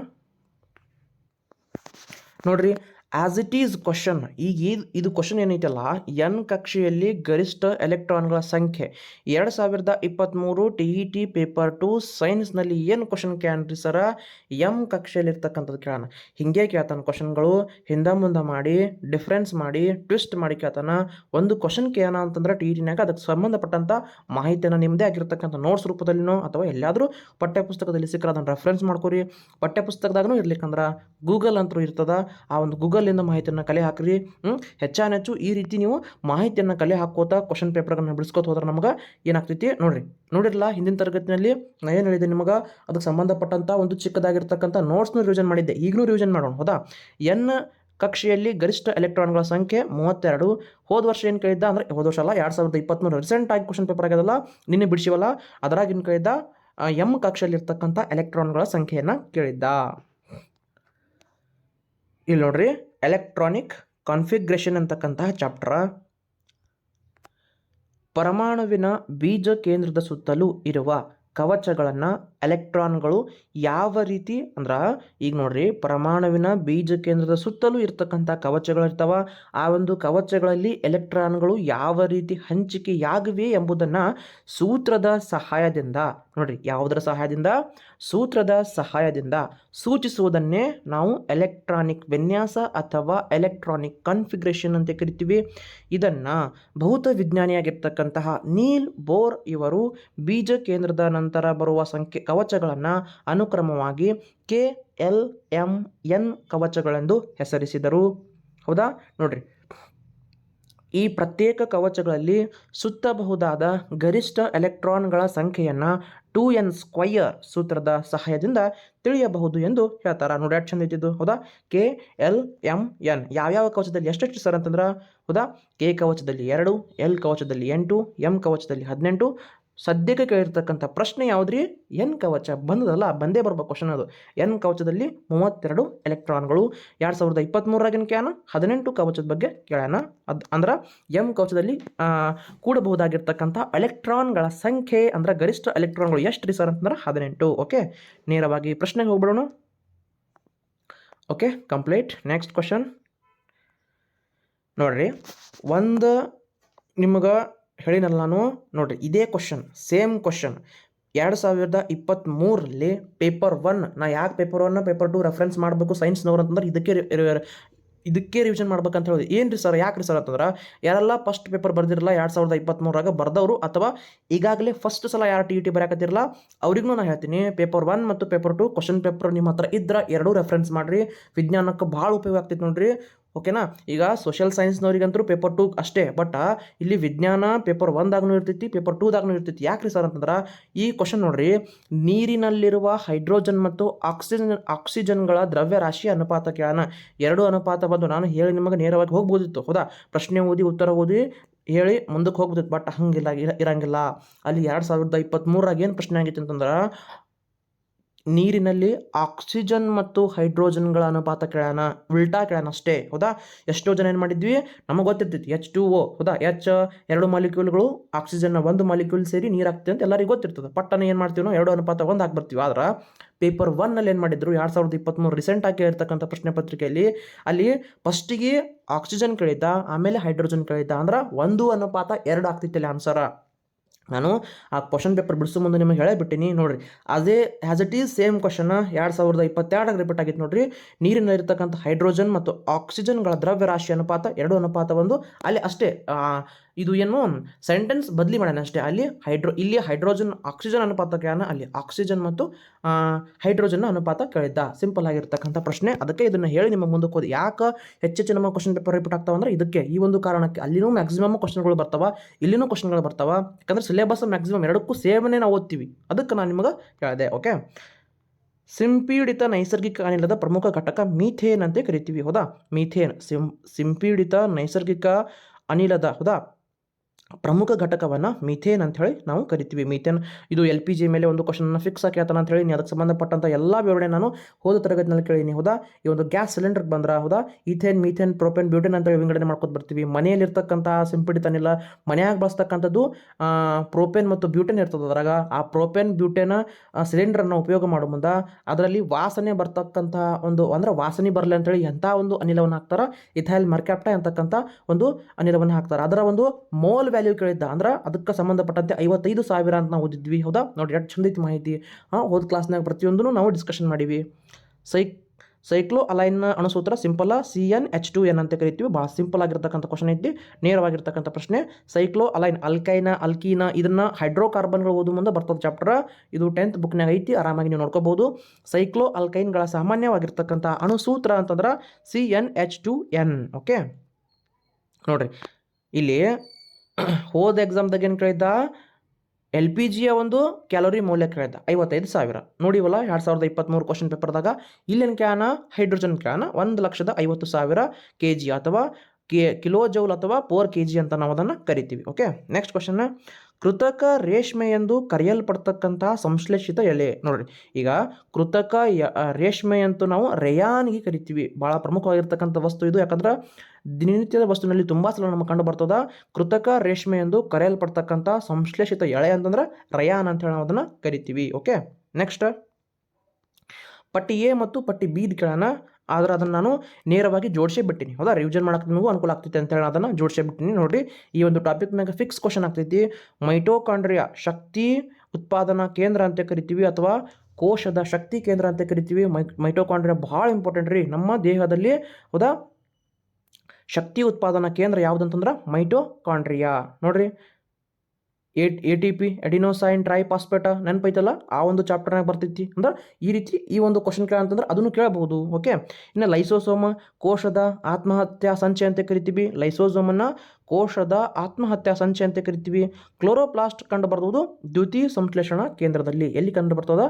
ನೋಡ್ರಿ ಆಸ್ ಇಟ್ ಈಸ್ ಕ್ವಶನ್ ಈಗ ಇದು ಇದು ಕ್ವಶನ್ ಏನೈತಲ್ಲ? ಎನ್ ಕಕ್ಷೆಯಲ್ಲಿ ಗರಿಷ್ಠ ಎಲೆಕ್ಟ್ರಾನ್ಗಳ ಸಂಖ್ಯೆ. ಎರಡು ಸಾವಿರದ ಇಪ್ಪತ್ತ್ಮೂರು T E T paper two ಸೈನ್ಸ್ನಲ್ಲಿ ಏನು ಕ್ವಶನ್ ಕೇಳ್ರಿ ಸರ ಎಂ ಕಕ್ಷೆಯಲ್ಲಿ ಇರ್ತಕ್ಕಂಥದ್ದು ಕೇಳೋಣ. ಹಿಂಗೆ ಕೇಳ್ತಾನೆ ಕ್ವಶನ್ಗಳು ಹಿಂದೆ ಮುಂದೆ ಮಾಡಿ ಡಿಫ್ರೆನ್ಸ್ ಮಾಡಿ ಟ್ವಿಸ್ಟ್ ಮಾಡಿ ಕೇಳ್ತಾನ. ಒಂದು ಕ್ವಶನ್ ಕೇಳೋಣ ಅಂತಂದ್ರೆ ಟಿ ಇ ಟಿನಾಗ ಅದಕ್ಕೆ ಸಂಬಂಧಪಟ್ಟಂಥ ಮಾಹಿತಿಯನ್ನು ನಿಮ್ಮದೇ ಆಗಿರ್ತಕ್ಕಂಥ ನೋಟ್ಸ್ ರೂಪದಲ್ಲಿನೋ ಅಥವಾ ಎಲ್ಲಾದರೂ ಪಠ್ಯಪುಸ್ತಕದಲ್ಲಿ ಸಿಕ್ಕರೆ ಅದನ್ನು ರೆಫರೆನ್ಸ್ ಮಾಡ್ಕೊರಿ. ಪಠ್ಯಪುಸ್ತಕದಾಗೂ ಇರ್ಲಿಕ್ಕಂದ್ರೆ ಗೂಗಲ್ ಅಂತೂ ಇರ್ತದ. ಆ ಒಂದು ಗೂಗಲಿಂದ ಮಾಹಿತಿಯನ್ನು ಕಲೆ ಹಾಕ್ರಿ. ಹ್ಞೂ ಹೆಚ್ಚಾನೆಚ್ಚು ಈ ರೀತಿ ನೀವು ಮಾಹಿತಿಯನ್ನು ಕಲೆ ಹಾಕೋತಾ ಕ್ವಶನ್ ಪೇಪರ್ಗಳನ್ನ ಬಿಡಿಸ್ಕೋತ ಹೋದ್ರೆ ನಮಗೆ ಏನಾಗ್ತೈತಿ ನೋಡ್ರಿ. ನೋಡಿರಲ್ಲ ಹಿಂದಿನ ತರಗತಿನಲ್ಲಿ ನಾನು ಏನು ಹೇಳಿದೆ ನಿಮಗೆ? ಅದಕ್ಕೆ ಸಂಬಂಧಪಟ್ಟಂಥ ಒಂದು ಚಿಕ್ಕದಾಗಿರ್ತಕ್ಕಂಥ ನೋಟ್ಸ್ನು ರಿವಿಷನ್ ಮಾಡಿದ್ದೆ. ಈಗಲೂ ರಿವಿಷನ್ ಮಾಡೋಣ, ಹೌದಾ? ಎನ್ ಕಕ್ಷೆಯಲ್ಲಿ ಗರಿಷ್ಠ ಎಲೆಕ್ಟ್ರಾನ್ಗಳ ಸಂಖ್ಯೆ ಮೂವತ್ತೆರಡು. ಹೋದ ವರ್ಷ ಏನು ಕೇಳಿದ್ದ ಅಂದರೆ, ಹೋದ ವರ್ಷ ಅಲ್ಲ, ಎರಡು ಸಾವಿರದ ಇಪ್ಪತ್ತ್ಮೂರು ರೀಸೆಂಟಾಗಿ ಕ್ವಶನ್ ಪೇಪರ್ ಆಗ್ಯದಲ್ಲ, ನಿನ್ನೆ ಬಿಡಿಸಿವಲ್ಲ ಏನು ಕೇಳಿದ್ದ? ಎಂ ಕಕ್ಷೆಯಲ್ಲಿರ್ತಕ್ಕಂಥ ಎಲೆಕ್ಟ್ರಾನ್ಗಳ ಸಂಖ್ಯೆಯನ್ನು ಕೇಳಿದ್ದ. ಇಲ್ಲಿ ನೋಡ್ರಿ. ಎಲೆಕ್ಟ್ರಾನಿಕ್ ಕಾನ್ಫಿಗ್ರೇಷನ್ ಅಂತಕ್ಕಂತಹ ಚಾಪ್ಟರ್. ಪರಮಾಣುವಿನ ಬೀಜ ಕೇಂದ್ರದ ಸುತ್ತಲೂ ಇರುವ ಕವಚಗಳನ್ನು ಎಲೆಕ್ಟ್ರಾನ್ಗಳು ಯಾವ ರೀತಿ ಅಂದ್ರೆ ಈಗ ನೋಡ್ರಿ ಪರಮಾಣುವಿನ ಬೀಜ ಕೇಂದ್ರದ ಸುತ್ತಲೂ ಇರ್ತಕ್ಕಂಥ ಕವಚಗಳಿರ್ತಾವ ಆ ಒಂದು ಕವಚಗಳಲ್ಲಿ ಎಲೆಕ್ಟ್ರಾನ್ಗಳು ಯಾವ ರೀತಿ ಹಂಚಿಕೆಯಾಗಿವೆ ಎಂಬುದನ್ನು ಸೂತ್ರದ ಸಹಾಯದಿಂದ ನೋಡ್ರಿ ಯಾವುದರ ಸಹಾಯದಿಂದ? ಸೂತ್ರದ ಸಹಾಯದಿಂದ ಸೂಚಿಸುವುದನ್ನೇ ನಾವು ಎಲೆಕ್ಟ್ರಾನಿಕ್ ವಿನ್ಯಾಸ ಅಥವಾ ಎಲೆಕ್ಟ್ರಾನಿಕ್ ಕನ್ಫಿಗ್ರೇಷನ್ ಅಂತ ಕರಿತೀವಿ. ಇದನ್ನು ಭೌತ ವಿಜ್ಞಾನಿಯಾಗಿರ್ತಕ್ಕಂತಹ ನೀಲ್ ಬೋರ್ ಇವರು ಬೀಜ ಕೇಂದ್ರದ ನಂತರ ಬರುವ ಸಂಖ್ಯೆ ಕವಚಗಳನ್ನು ಅನುಕ್ರಮವಾಗಿ ಕೆ ಎಲ್ ಎಂ ಎನ್ ಕವಚಗಳೆಂದು ಹೆಸರಿಸಿದರು. ಹೌದಾ? ನೋಡ್ರಿ. ಈ ಪ್ರತ್ಯೇಕ ಕವಚಗಳಲ್ಲಿ ಸುತ್ತಬಹುದಾದ ಗರಿಷ್ಠ ಎಲೆಕ್ಟ್ರಾನ್ಗಳ ಸಂಖ್ಯೆಯನ್ನು ಟೂ ಎನ್ ಸ್ಕ್ವಯರ್ ಸೂತ್ರದ ಸಹಾಯದಿಂದ ತಿಳಿಯಬಹುದು ಎಂದು ಹೇಳ್ತಾರೆ. ನೋಡಿ ಎಷ್ಟು ಚಂದ ಇದ್ದಿದ್ದು? ಹೌದಾ? K L M N. ಯಾವ್ಯಾವ ಕವಚದಲ್ಲಿ ಎಷ್ಟೆಷ್ಟು ಸರ್ ಅಂತಂದ್ರೆ? ಹೌದಾ? ಕೆ ಕವಚದಲ್ಲಿ ಎರಡು, ಎಲ್ ಕವಚದಲ್ಲಿ ಎಂಟು, ಎಂ ಕವಚದಲ್ಲಿ ಹದಿನೆಂಟು ಸದ್ಯಕ್ಕೆ ಕೇಳಿರ್ತಕ್ಕಂಥ ಪ್ರಶ್ನೆ ಯಾವುದ್ರಿ? ಎನ್ ಕವಚ. ಬಂದದಲ್ಲ, ಬಂದೇ ಬರ್ಬೇಕು ಕ್ವಶನ್ ಅದು. ಎನ್ ಕವಚದಲ್ಲಿ ಮೂವತ್ತೆರಡು ಎಲೆಕ್ಟ್ರಾನ್ಗಳು. ಎರಡು ಸಾವಿರದ ಇಪ್ಪತ್ತ್ಮೂರಾಗಿನ ಕ್ಯಾನ, ಹದಿನೆಂಟು ಕವಚದ ಬಗ್ಗೆ ಕೇಳೋಣ. ಅದು ಅಂದ್ರೆ, ಎಂ ಕವಚದಲ್ಲಿ ಕೂಡಬಹುದಾಗಿರ್ತಕ್ಕಂಥ ಎಲೆಕ್ಟ್ರಾನ್ಗಳ ಸಂಖ್ಯೆ, ಅಂದ್ರೆ ಗರಿಷ್ಠ ಎಲೆಕ್ಟ್ರಾನ್ಗಳು ಎಷ್ಟು ರೀ ಸರ್ ಅಂತಂದ್ರೆ ಹದಿನೆಂಟು. ಓಕೆ? ನೇರವಾಗಿ ಪ್ರಶ್ನೆಗೆ ಹೋಗ್ಬಿಡೋಣ. Okay, complete. Next question. ನೋಡ್ರಿ, ಒಂದು ನಿಮ್ಗೆ ಹೇಳಿನಲ್ಲ ನಾನು? ನೋಡ್ರಿ, ಇದೇ ಕ್ವಶನ್ ಸೇಮ್ ಕ್ವಶನ್ ಎರಡು ಸಾವಿರದ ಇಪ್ಪತ್ತ್ಮೂರರಲ್ಲಿ ಪೇಪರ್ ಒನ್ ನಾ ಯಾಕೆ paper one paper two reference ಮಾಡಬೇಕು ಸೈನ್ಸ್ನವ್ರು ಅಂತಂದ್ರೆ ಇದಕ್ಕೆ ಇದಕ್ಕೆ ರಿವಿಷನ್ ಮಾಡ್ಬೇಕಂತ ಹೇಳಿದ್ರು ಏನು ರೀ ಸರ್ ಯಾಕೆ ರೀ ಸರ್ ಅಂತಂದ್ರೆ, ಯಾರೆಲ್ಲ ಫಸ್ಟ್ ಪೇಪರ್ ಬರ್ದಿರಲ್ಲ, ಎರಡು ಸಾವಿರದ ಇಪ್ಪತ್ತ್ಮೂರಾಗ ಬರ್ದವರು, ಅಥವಾ ಈಗಾಗಲೇ ಫಸ್ಟ್ ಸಲ ಯಾರು ಟಿ ಇ ಟಿ ಬರಕತ್ತಿರಲ್ಲ ಅವ್ರಿಗೂ ನಾನು ಹೇಳ್ತೀನಿ ಪೇಪರ್ ಒನ್ ಮತ್ತು ಪೇಪರ್ ಟು ಕ್ವಶನ್ ಪೇಪರ್ ನಿಮ್ಮ ಹತ್ರ ಇದ್ರೆ ಎರಡೂ ರೆಫರೆನ್ಸ್ ಮಾಡಿರಿ. ವಿಜ್ಞಾನಕ್ಕೆ ಭಾಳ ಉಪಯೋಗ ಆಗ್ತೈತೆ ನೋಡ್ರಿ. ಓಕೆನಾ? ಈಗ ಸೋಷಿಯಲ್ ಸೈನ್ಸ್ನವ್ರಿಗಂತೂ ಪೇಪರ್ ಟೂ ಅಷ್ಟೇ ಬಟ್ ಇಲ್ಲಿ ವಿಜ್ಞಾನ ಪೇಪರ್ ಒಂದಾಗೂ ಇರ್ತೈತಿ ಪೇಪರ್ ಟೂದಾಗೂ ಇರ್ತೈತಿ. ಯಾಕ್ರಿ ಸರ್ ಅಂತಂದ್ರೆ, ಈ ಕ್ವಶನ್ ನೋಡ್ರಿ, ನೀರಿನಲ್ಲಿರುವ ಹೈಡ್ರೋಜನ್ ಮತ್ತು ಆಕ್ಸಿಜನ್ ಆಕ್ಸಿಜನ್ಗಳ ದ್ರವ್ಯರಾಶಿ ಅನುಪಾತ ಕೇಳೋಣ ಎರಡು ಅನುಪಾತ ಬಂದು ನಾನು ಹೇಳಿ ನಿಮಗೆ ನೇರವಾಗಿ ಹೋಗ್ಬೋದಿತ್ತು, ಹೌದಾ? ಪ್ರಶ್ನೆ ಓದಿ, ಉತ್ತರ ಓದಿ, ಹೇಳಿ ಮುಂದಕ್ಕೆ ಹೋಗ್ಬೋದಿತ್ತು ಬಟ್ ಹಂಗಿಲ್ಲ, ಇರ- ಇರಂಗಿಲ್ಲ. ಅಲ್ಲಿ ಎರಡು ಸಾವಿರದ ಇಪ್ಪತ್ತ್ಮೂರಾಗ ಏನು ಪ್ರಶ್ನೆ ಆಗಿತ್ತು ಅಂತಂದ್ರೆ ನೀರಿನಲ್ಲಿ ಆಕ್ಸಿಜನ್ ಮತ್ತು ಹೈಡ್ರೋಜನ್ಗಳ ಅನುಪಾತ ಕೇಳೋಣ ಉಲ್ಟಾ ಕೇಳೋಣ ಅಷ್ಟೇ, ಹೌದಾ? ಎಷ್ಟೋ ಜನ ಏನು ಮಾಡಿದ್ವಿ? ನಮಗೆ ಗೊತ್ತಿರ್ತೈತಿ ಎಚ್ ಟು ಓ ಹೌದಾ? ಎಚ್ ಎರಡು ಮಾಲಿಕ್ಯೂಲ್ಗಳು, ಆಕ್ಸಿಜನ್ನ ಒಂದು ಮಾಲಿಕ್ಯೂಲ್ ಸೇರಿ ನೀರು ಆಗ್ತದೆ ಅಂತ ಎಲ್ಲರಿಗೂ ಗೊತ್ತಿರ್ತದೆ. ಪಟ್ಟನ ಏನು ಮಾಡ್ತೀವಿ ನಾವು ಎರಡು ಅನುಪಾತ ಒಂದು ಹಾಕ್ಬರ್ತೀವಿ. ಆದ್ರೆ ಪೇಪರ್ ಒನ್ನಲ್ಲಿ ಏನು ಮಾಡಿದ್ರು? ಎರಡು ಸಾವಿರದ ಇಪ್ಪತ್ತ್ಮೂರು ರೀಸೆಂಟ್ ಆಗಿ ಪ್ರಶ್ನೆ ಪತ್ರಿಕೆಯಲ್ಲಿ, ಅಲ್ಲಿ ಫಸ್ಟಿಗೆ ಆಕ್ಸಿಜನ್ ಕೇಳಿದ್ದ ಆಮೇಲೆ ಹೈಡ್ರೋಜನ್ ಕೇಳಿದ್ದ ಅಂದ್ರೆ ಒಂದು ಅನುಪಾತ ಎರಡು ಆಗ್ತಿತ್ತಲ್ಲಿ ಆನ್ಸರ. ನಾನು ಆ ಕ್ವಶನ್ ಪೇಪರ್ ಬಿಡಿಸೋ ಮುಂದೆ ನಿಮಗೆ ಹೇಳಿಬಿಟ್ಟಿನಿ, ನೋಡಿರಿ. ಅದೇ as it is same question ಎರಡು ಸಾವಿರದ ಇಪ್ಪತ್ತೆರಡಾಗ ರಿಪೀಟ್ ಆಗಿತ್ತು ನೋಡ್ರಿ. ನೀರಿನಲ್ಲಿರ್ತಕ್ಕಂಥ ಹೈಡ್ರೋಜನ್ ಮತ್ತು ಆಕ್ಸಿಜನ್ಗಳ ದ್ರವ್ಯರಾಶಿ ಅನುಪಾತ ಎರಡು ಅನುಪಾತ ಒಂದು. ಅಲ್ಲಿ ಅಷ್ಟೇ ಇದು ಏನು? ಸೆಂಟೆನ್ಸ್ ಬದಲಿ ಮಾಡೋಣ ಅಷ್ಟೇ. ಅಲ್ಲಿ ಹೈಡ್ರೋ, ಇಲ್ಲಿ ಹೈಡ್ರೋಜನ್ ಆಕ್ಸಿಜನ್ ಅನುಪಾತ ಕೇಳೋಣ ಅಲ್ಲಿ ಆಕ್ಸಿಜನ್ ಮತ್ತು ಹೈಡ್ರೋಜನ್ ಅನುಪಾತ ಕೇಳಿದ್ದ ಸಿಂಪಲ್ ಆಗಿರ್ತಕ್ಕಂಥ ಪ್ರಶ್ನೆ. ಅದಕ್ಕೆ ಇದನ್ನು ಹೇಳಿ ನಿಮ್ಮ ಮುಂದಕ್ಕೆ ಹೋದ. ಯಾಕೆ ಹೆಚ್ಚೆಚ್ಚು ನಮ್ಮ ಕ್ವಶನ್ ಪೇಪರ್ ರಿಪೀಟ್ ಆಗ್ತಾವೆ ಅಂದ್ರೆ ಇದಕ್ಕೆ, ಈ ಒಂದು ಕಾರಣಕ್ಕೆ. ಅಲ್ಲಿನೂ ಮ್ಯಾಕ್ಸಿಮಮ್ ಕ್ವಶನ್ಗಳು ಬರ್ತಾವ, ಇಲ್ಲಿನೂ ಕ್ವಶನ್ಗಳು ಬರ್ತಾವ. ಯಾಕಂದ್ರೆ ಸಿಲೆಬಸ್ ಮ್ಯಾಕ್ಸಿಮಮ್ ಎರಡಕ್ಕೂ ಸೇವನೆ ನಾವು ಓದ್ತೀವಿ. ಅದಕ್ಕೆ ನಾನು ನಿಮಗೆ ಹೇಳಿದೆ ಓಕೆ ಸಿಂಪೀಡಿತ ನೈಸರ್ಗಿಕ ಅನಿಲದ ಪ್ರಮುಖ ಘಟಕ ಮೀಥೇನ್ ಅಂತ ಕರಿತೀವಿ, ಹೌದಾ? ಮೀಥೇನ್ ಸಿಂ, ಸಿಂಪೀಡಿತ ನೈಸರ್ಗಿಕ ಅನಿಲದ, ಹೌದಾ? ಪ್ರಮುಖ ಘಟಕವನ್ನು ಮಿಥೇನ್ ಅಂತ ಹೇಳಿ ನಾವು ಕರಿತೀವಿ. ಮಿಥೇನ್ ಇದು ಎಲ್ ಪಿ ಜಿ ಮೇಲೆ ಒಂದು ಕ್ವಶನನ್ನು ಫಿಕ್ಸ್ ಆಗಿ ಅಂತ ಹೇಳಿ ಅದಕ್ಕೆ ಸಂಬಂಧಪಟ್ಟಂಥ ಎಲ್ಲ ವಿವರಣೆ ನಾನು ಹೋದ ತರಗತಿನಲ್ಲಿ ಕೇಳೀನಿ ಹೌದಾ? ಈ ಒಂದು ಗ್ಯಾಸ್ ಸಿಲಿಂಡರ್ಗೆ ಬಂದ್ರೆ, ಹೌದಾ? ಇಥೇನ್ ಮೀಥೇನ್, ಪ್ರೋಪೇನ್, ಬ್ಯೂಟೇನ್ ಅಂತ ಹೇಳಿ ವಿಂಗಡಣೆ ಮಾಡ್ಕೊಂಡು ಬರ್ತೀವಿ. ಮನೆಯಲ್ಲಿರ್ತಕ್ಕಂಥ ಸಿಂಪಡಿತ ಅನಿಲ ಮನೆಯಾಗ ಬಳಸ್ತಕ್ಕಂಥದ್ದು ಪ್ರೋಪೇನ್ ಮತ್ತು ಬ್ಯೂಟೇನ್ ಇರ್ತದೆ ಅದರಾಗ. ಆ ಪ್ರೋಪೇನ್, ಬ್ಯೂಟೇನ ಸಿಲಿಂಡರನ್ನು ಉಪಯೋಗ ಮಾಡೋ ಮುಂದೆ ಅದರಲ್ಲಿ ವಾಸನೆ ಬರ್ತಕ್ಕಂಥ ಒಂದು, ಅಂದ್ರೆ ವಾಸನೆ ಬರಲಿ ಅಂತೇಳಿ ಎಂಥ ಒಂದು ಅನಿಲವನ್ನು ಹಾಕ್ತಾರೆ? ಇಥೈಲ್ ಮರ್ಕ್ಯಾಪ್ಟ ಅಂತಕ್ಕಂಥ ಒಂದು ಅನಿಲವನ್ನು ಹಾಕ್ತಾರೆ. ಅದರ ಒಂದು ಮೋಲ್ ವ್ಯಾಲ್ಯೂ ಕೇಳಿದ್ದ ಅಂದ್ರೆ ಅದಕ್ಕೆ ಸಂಬಂಧಪಟ್ಟಂತೆ ಐವತ್ತೈದು ಸಾವಿರ ಅಂತ ನಾವು ಓದಿದ್ವಿ, ಹೌದಾ? ನೋಡಿ ಎಷ್ಟು ಚಂದ ಐತಿ ಮಾಹಿತಿ. ಹಾಂ ಹೋದ ಕ್ಲಾಸ್ನಾಗ ಪ್ರತಿಯೊಂದನ್ನು ನಾವು ಡಿಸ್ಕಷನ್ ಮಾಡೀವಿ. ಸೈಕ್ ಸೈಕ್ಲೋ ಅಲೈನ್ ಅಣುಸೂತ್ರ simple C N H two N ಅಂತ ಕರಿತೀವಿ. ಭಾಳ ಸಿಂಪಲ್ ಆಗಿರ್ತಕ್ಕಂಥ ಕ್ವಶನ್ ಐತಿ. ನೇರವಾಗಿರ್ತಕ್ಕಂಥ ಪ್ರಶ್ನೆ ಸೈಕ್ಲೋ ಅಲೈನ್ ಅಲ್ಕೈನ ಅಲ್ಕೀನ ಇದನ್ನ ಹೈಡ್ರೋಕಾರ್ಬನ್ಗಳು ಓದು ಮುಂದೆ ಬರ್ತದೆ ಚಾಪ್ಟರ್ ಇದು ಟೆಂತ್ ಬುಕ್ನಾಗ ಐತಿ, ಆರಾಮಾಗಿ ನೀವು ನೋಡ್ಕೋಬಹುದು ಸೈಕ್ಲೋ ಅಲ್ಕೈನ್ಗಳ ಸಾಮಾನ್ಯವಾಗಿರ್ತಕ್ಕಂಥ ಅಣುಸೂತ್ರ ಅಂತಂದ್ರೆ C N H two N okay ನೋಡ್ರಿ, ಇಲ್ಲಿ ಹೋದ ಎಕ್ಸಾಮ್ದಾಗ ಏನು ಕೇಳಿದ್ದ? ಎಲ್ ಪಿ ಜಿಯ ಒಂದು ಕ್ಯಾಲೋರಿ ಮೌಲ್ಯ ಕೇಳಿದ್ದ. ಐವತ್ತೈದು ಸಾವಿರ. ನೋಡಿವಲ್ಲ, ಎರಡು ಸಾವಿರದ ಇಪ್ಪತ್ತ್ಮೂರು ಕ್ವಶನ್ ಪೇಪರ್ದಾಗ ಇಲ್ಲಿನ ಕ್ಯಾನ ಹೈಡ್ರೋಜನ್ ಕ್ಯಾನ ಒಂದು ಲಕ್ಷದ ಐವತ್ತು ಸಾವಿರ ಕೆ ಜಿ ಅಥವಾ ಕೆ, ಕಿಲೋ ಜೌಲ್ ಅಥವಾ ಪೋರ್ ಕೆ ಜಿ ಅಂತ ನಾವು ಅದನ್ನು ಕರಿತೀವಿ. ಓಕೆ ನೆಕ್ಸ್ಟ್ ಕ್ವಶನ್ ಕೃತಕ ರೇಷ್ಮೆ ಎಂದು ಕರೆಯಲ್ಪಡ್ತಕ್ಕಂತಹ ಸಂಶ್ಲೇಷಿತ ಎಲೆ. ನೋಡ್ರಿ, ಈಗ ಕೃತಕ ರೇಷ್ಮೆ ಅಂತೂ ನಾವು ರೇಯಾನ್ಗೆ ಕರಿತೀವಿ. ಭಾಳ ಪ್ರಮುಖವಾಗಿರ್ತಕ್ಕಂಥ ವಸ್ತು ಇದು. ಯಾಕಂದ್ರೆ ದಿನನಿತ್ಯದ ವಸ್ತುವಿನಲ್ಲಿ ತುಂಬ ಸಲ ನಮಗೆ ಕಂಡು ಬರ್ತದ ಕೃತಕ ರೇಷ್ಮೆ ಎಂದು ಕರೆಯಲ್ಪಡ್ತಕ್ಕಂಥ ಸಂಶ್ಲೇಷಿತ ಎಳೆ ಅಂತಂದ್ರೆ ರಯಾನ್ ಅಂತ ಹೇಳಿ ನಾವು ಅದನ್ನು ಕರಿತೀವಿ. Okay, next. ಪಟ್ಟಿ ಎ ಮತ್ತು ಪಟ್ಟಿ ಬಿದ್ ಕೇಳೋಣ. ಆದ್ರೆ ಅದನ್ನು ನಾನು ನೇರವಾಗಿ ಜೋಡಿಸೇ ಬಿಟ್ಟಿನಿ ಹೌದಾ? ರಿವಿಷನ್ ಮಾಡಕ್ಕೆ ನಿಮಗೂ ಅನುಕೂಲ ಆಗ್ತೈತೆ ಅಂತ ಹೇಳಿ ಅದನ್ನು ಜೋಡಿಸೇ ಬಿಟ್ಟಿನಿ ನೋಡಿರಿ, ಈ ಒಂದು ಟಾಪಿಕ್ ಮ್ಯಾಗ ಫಿಕ್ಸ್ ಕ್ವಶನ್ ಆಗ್ತೈತಿ. ಮೈಟೋಕಾಂಡ್ರಿಯಾ ಶಕ್ತಿ ಉತ್ಪಾದನಾ ಕೇಂದ್ರ ಅಂತ ಕರಿತೀವಿ ಅಥವಾ ಕೋಶದ ಶಕ್ತಿ ಕೇಂದ್ರ ಅಂತ ಕರಿತೀವಿ. ಮೈ ಮೈಟೋಕಾಂಡ್ರಿಯಾ ಭಾಳ ಇಂಪಾರ್ಟೆಂಟ್ ರೀ. ನಮ್ಮ ದೇಹದಲ್ಲಿ, ಹೌದಾ? ಶಕ್ತಿ ಉತ್ಪಾದನಾ ಕೇಂದ್ರ ಯಾವುದಂತಂದ್ರೆ ಮೈಟೋಕಾಂಡ್ರಿಯಾ. ನೋಡ್ರಿ A A T P adenosine triphosphate ನೆನಪೈತಲ್ಲ? ಆ ಒಂದು ಚಾಪ್ಟರ್ನಾಗ ಬರ್ತೈತಿ ಅಂದ್ರೆ ಈ ರೀತಿ ಈ ಒಂದು ಕ್ವಶನ್ ಕೇಳ ಅಂತಂದ್ರೆ ಅದನ್ನು ಕೇಳಬಹುದು ಓಕೆ ಇನ್ನು ಲೈಸೋಸೋಮ ಕೋಶದ ಆತ್ಮಹತ್ಯಾ ಸಂಚೆ ಅಂತ ಕರಿತೀವಿ. ಲೈಸೋಸೋಮನ್ನು ಕೋಶದ ಆತ್ಮಹತ್ಯಾ ಸಂಚೆ ಅಂತ ಕರಿತೀವಿ. ಕ್ಲೋರೋಪ್ಲಾಸ್ಟ್ ಕಂಡು ಬರ್ತದೆ ದ್ವಿತೀಯ ಸಂಶ್ಲೇಷಣಾ ಕೇಂದ್ರದಲ್ಲಿ. ಎಲ್ಲಿ ಕಂಡು ಬರ್ತದ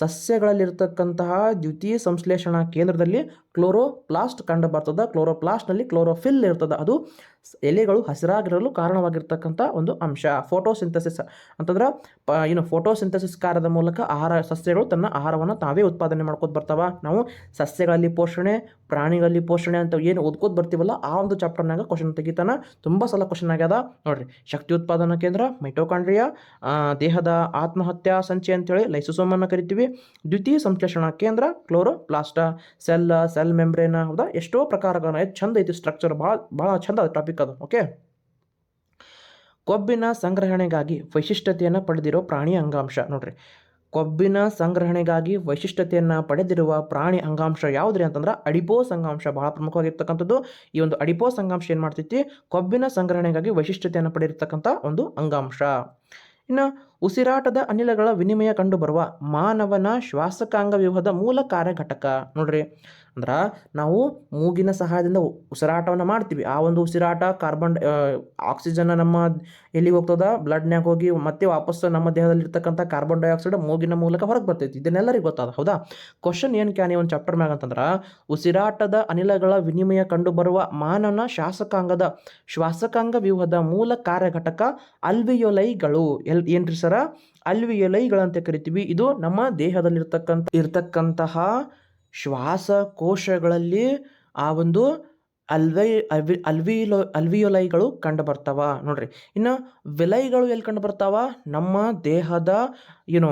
ಸಸ್ಯಗಳಲ್ಲಿರ್ತಕ್ಕಂತಹ ದ್ವಿತೀಯ ಸಂಶ್ಲೇಷಣಾ ಕೇಂದ್ರದಲ್ಲಿ ಕ್ಲೋರೋಪ್ಲಾಸ್ಟ್ ಕಂಡು ಬರ್ತದ ಕ್ಲೋರೋಪ್ಲಾಸ್ಟ್ನಲ್ಲಿ ಕ್ಲೋರೋಫಿಲ್ ಇರ್ತದೆ. ಅದು ಎಲೆಗಳು ಹಸಿರಾಗಿರಲು ಕಾರಣವಾಗಿರ್ತಕ್ಕಂಥ ಒಂದು ಅಂಶ. ಫೋಟೋಸಿಂಥಸಿಸ್ ಅಂತಂದ್ರೆ, ಪ ಏನು ಫೋಟೋಸಿಂಥಸಿಸ್ ಕಾರ್ಯದ ಮೂಲಕ ಆಹಾರ, ಸಸ್ಯಗಳು ತನ್ನ ಆಹಾರವನ್ನು ತಾವೇ ಉತ್ಪಾದನೆ ಮಾಡ್ಕೋತ ಬರ್ತಾವ. ನಾವು ಸಸ್ಯಗಳಲ್ಲಿ ಪೋಷಣೆ, ಪ್ರಾಣಿಗಳಲ್ಲಿ ಪೋಷಣೆ ಅಂತ ಏನು ಓದ್ಕೋತ ಬರ್ತೀವಲ್ಲ, ಆ ಒಂದು ಚಾಪ್ಟರ್ನಾಗ ಕ್ವಶನ್ ತೆಗಿತಾನ. ತುಂಬ ಸಲ ಕ್ವಶನ್ ಆಗ್ಯದ. ನೋಡ್ರಿ, ಶಕ್ತಿ ಉತ್ಪಾದನಾ ಕೇಂದ್ರ ಮೈಟೋಕಾಂಡ್ರಿಯಾ ದೇಹದ ಆತ್ಮಹತ್ಯಾ ಸಂಚೆ ಅಂತೇಳಿ ಲೈಸೋಸೋಮನ್ನು ಕರಿತೀವಿ. ದ್ವಿತೀಯ ಸಂಶ್ಲೇಷಣಾ ಕೇಂದ್ರ ಕ್ಲೋರೋಪ್ಲಾಸ್ಟ ಸೆಲ್ ಸೆಲ್ ಮೆಂಬ್ರೇನ ಹೌದಾ? ಎಷ್ಟೋ ಪ್ರಕಾರಗಳನ್ನ ಚಂದ ಐತಿ ಸ್ಟ್ರಕ್ಚರ್ ಭಾಳ ಭಾಳ ಚಂದ ಟಾಪಿಕ್ ಅದು ಓಕೆ ಕೊಬ್ಬಿನ ಸಂಗ್ರಹಣೆಗಾಗಿ ವೈಶಿಷ್ಟ್ಯತೆಯನ್ನು ಪಡೆದಿರೋ ಪ್ರಾಣಿ ಅಂಗಾಂಶ ನೋಡ್ರಿ. ಕೊಬ್ಬಿನ ಸಂಗ್ರಹಣೆಗಾಗಿ ವೈಶಿಷ್ಟ್ಯತೆಯನ್ನು ಪಡೆದಿರುವ ಪ್ರಾಣಿ ಅಂಗಾಂಶ ಯಾವುದ್ರಿ ಅಂತಂದ್ರೆ ಅಡಿಪೋಸ್ ಅಂಗಾಂಶ ಬಹಳ ಪ್ರಮುಖವಾಗಿರ್ತಕ್ಕಂಥದ್ದು. ಈ ಒಂದು ಅಡಿಪೋಸ್ ಅಂಗಾಂಶ ಏನು ಮಾಡ್ತೈತಿ? ಕೊಬ್ಬಿನ ಸಂಗ್ರಹಣೆಗಾಗಿ ವೈಶಿಷ್ಟ್ಯತೆಯನ್ನು ಪಡೆದಿರ್ತಕ್ಕಂಥ ಒಂದು ಅಂಗಾಂಶ. ಇನ್ನು ಉಸಿರಾಟದ ಅನಿಲಗಳ ವಿನಿಮಯ ಕಂಡುಬರುವ ಮಾನವನ ಶ್ವಾಸಕಾಂಗ ವ್ಯೂಹದ ಮೂಲ ಕಾರ್ಯಘಟಕ ನೋಡ್ರಿ. ಅಂದ್ರೆ ನಾವು ಮೂಗಿನ ಸಹಾಯದಿಂದ ಉಸಿರಾಟವನ್ನು ಮಾಡ್ತೀವಿ. ಆ ಒಂದು ಉಸಿರಾಟ ಕಾರ್ಬನ್ ಆಕ್ಸಿಜನ್ ನಮ್ಮ ಎಲ್ಲಿಗೆ ಹೋಗ್ತದ? ಬ್ಲಡ್ನ್ಯಾಗ ಹೋಗಿ ಮತ್ತೆ ವಾಪಸ್ಸು ನಮ್ಮ ದೇಹದಲ್ಲಿ ಇರ್ತಕ್ಕಂಥ ಕಾರ್ಬನ್ ಡೈಆಕ್ಸೈಡ್ ಮೂಗಿನ ಮೂಲಕ ಹೊರಗೆ ಬರ್ತೈತಿ. ಇದನ್ನೆಲ್ಲರಿಗೂ ಗೊತ್ತಾದ. ಹೌದಾ? ಕ್ವಶನ್ ಏನು ಕ್ಯಾನಿ ಒಂದು ಚಾಪ್ಟರ್ ಮ್ಯಾಗ ಅಂತಂದ್ರೆ, ಉಸಿರಾಟದ ಅನಿಲಗಳ ವಿನಿಮಯ ಕಂಡುಬರುವ ಮಾನನ ಶಾಸಕಾಂಗದ ಶ್ವಾಸಕಾಂಗ ವ್ಯೂಹದ ಮೂಲ ಕಾರ್ಯಘಟಕ ಅಲ್ವಿಯೊಲೈಗಳು. ಎಲ್, ಏನ್ರಿ ಸರ? ಅಲ್ವಿಯೊಲೈಗಳಂತೆ ಕರಿತೀವಿ. ಇದು ನಮ್ಮ ದೇಹದಲ್ಲಿರ್ತಕ್ಕಂಥ, ಇರ್ತಕ್ಕಂತಹ ಶ್ವಾಸಕೋಶಗಳಲ್ಲಿ ಆ ಒಂದು ಅಲ್ವೈ, ಅಲ್ವಿ, ಅಲ್ವಿಲೋ, ಅಲ್ವಿಯೋಲೈಗಳು ಕಂಡು ಬರ್ತಾವ ನೋಡ್ರಿ, ಇನ್ನು ವಿಲೈಗಳು ಎಲ್ಲಿ ಕಂಡು ಬರ್ತಾವ ನಮ್ಮ ದೇಹದ ಏನು